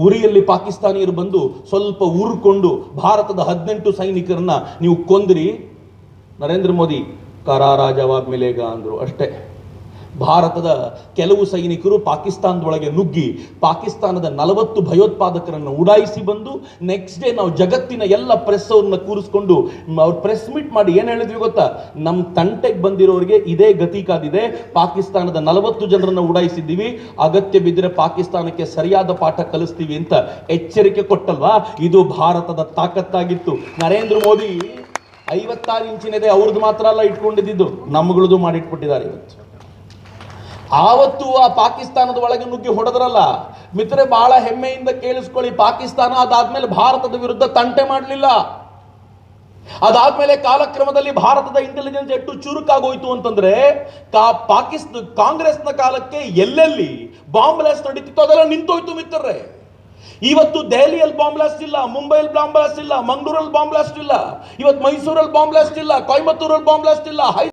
ಉರಿಯಲ್ಲಿ ಪಾಕಿಸ್ತಾನಿಯರು ಬಂದು ಸ್ವಲ್ಪ ಊರುಕೊಂಡು ಭಾರತದ ಹದಿನೆಂಟು ಸೈನಿಕರನ್ನ ನೀವು ಕೊಂದ್ರಿ. ನರೇಂದ್ರ ಮೋದಿ, ಕರಾರ ಜವಾಬ್ ಮಿಲೇಗ ಅಂದ್ರು ಅಷ್ಟೇ. ಭಾರತದ ಕೆಲವು ಸೈನಿಕರು ಪಾಕಿಸ್ತಾನದೊಳಗೆ ನುಗ್ಗಿ ಪಾಕಿಸ್ತಾನದ ನಲವತ್ತು ಭಯೋತ್ಪಾದಕರನ್ನು ಉಡಾಯಿಸಿ ಬಂದು ನೆಕ್ಸ್ಟ್ ಡೇ ನಾವು ಜಗತ್ತಿನ ಎಲ್ಲ ಪ್ರೆಸ್ ಅವ್ರನ್ನ ಕೂರಿಸ್ಕೊಂಡು ಅವ್ರು ಪ್ರೆಸ್ ಮೀಟ್ ಮಾಡಿ ಏನು ಹೇಳಿದ್ವಿ ಗೊತ್ತಾ? ನಮ್ಮ ತಂಟೆಗೆ ಬಂದಿರೋರಿಗೆ ಇದೇ ಗತಿ ಕಾದಿದೆ. ಪಾಕಿಸ್ತಾನದ ನಲವತ್ತು ಜನರನ್ನು ಉಡಾಯಿಸಿದ್ದೀವಿ. ಅಗತ್ಯ ಬಿದ್ದರೆ ಪಾಕಿಸ್ತಾನಕ್ಕೆ ಸರಿಯಾದ ಪಾಠ ಕಲಿಸ್ತೀವಿ ಅಂತ ಎಚ್ಚರಿಕೆ ಕೊಟ್ಟಲ್ವಾ? ಇದು ಭಾರತದ ತಾಕತ್ತಾಗಿತ್ತು. ನರೇಂದ್ರ ಮೋದಿ ಐವತ್ತಾರು ಇಂಚಿನದೇ ಅವ್ರದ್ದು ಮಾತ್ರ ಅಲ್ಲ ಇಟ್ಕೊಂಡಿದ್ದು ನಮ್ಗಳದು ಮಾಡಿಟ್ಬಿಟ್ಟಿದ್ದಾರೆ ಇವತ್ತು. ಆವತ್ತು ಆ ಪಾಕಿಸ್ತಾನದ ಒಳಗೆ ನುಗ್ಗಿ ಹೊಡೆದ್ರಲ್ಲ. ಮಿತ್ರೆ ಬಹಳ ಹೆಮ್ಮೆಯಿಂದ ಕೇಳಿಸ್ಕೊಳ್ಳಿ, ಪಾಕಿಸ್ತಾನ ಅದಾದ್ಮೇಲೆ ಭಾರತದ ವಿರುದ್ಧ ತಂಟೆ ಮಾಡಲಿಲ್ಲ. ಅದಾದ್ಮೇಲೆ ಕಾಲಕ್ರಮದಲ್ಲಿ ಭಾರತದ ಇಂಟೆಲಿಜೆನ್ಸ್ ಎಷ್ಟು ಚುರುಕಾಗೋಯ್ತು ಅಂತಂದ್ರೆ, ಕಾ ಪಾಕಿಸ್ತ ಕಾಂಗ್ರೆಸ್ನ ಕಾಲಕ್ಕೆ ಎಲ್ಲೆಲ್ಲಿ ಬಾಂಬ್ ಬ್ಲಾಸ್ಟ್ ನಡೀತಿತ್ತು ಅದೆಲ್ಲ ನಿಂತೋಯ್ತು ಮಿತ್ರರೇ. ಇವತ್ತು ದೆಹಲಿಯಲ್ಲಿ ಬಾಂಬ್ ಬ್ಲಾಸ್ಟ್ ಇಲ್ಲ ಮುಂಬೈಲಿ ಬಾಂಬ್ ಬ್ಲಾಸ್ಟ್ ಇಲ್ಲ, ಮಂಗಳೂರಲ್ಲಿ ಬಾಂಬ್ ಬ್ಲಾಸ್ಟ್ ಇಲ್ಲ, ಇವತ್ತು ಮೈಸೂರಲ್ಲಿ ಬಾಂಬ್ ಬ್ಲಾಸ್ಟ್ ಇಲ್ಲ ಕೊಯಮತ್ತೂರಲ್ಲಿ ಬಾಂಬ್ ಬ್ಲಾಸ್ಟ್ ಇಲ್ಲ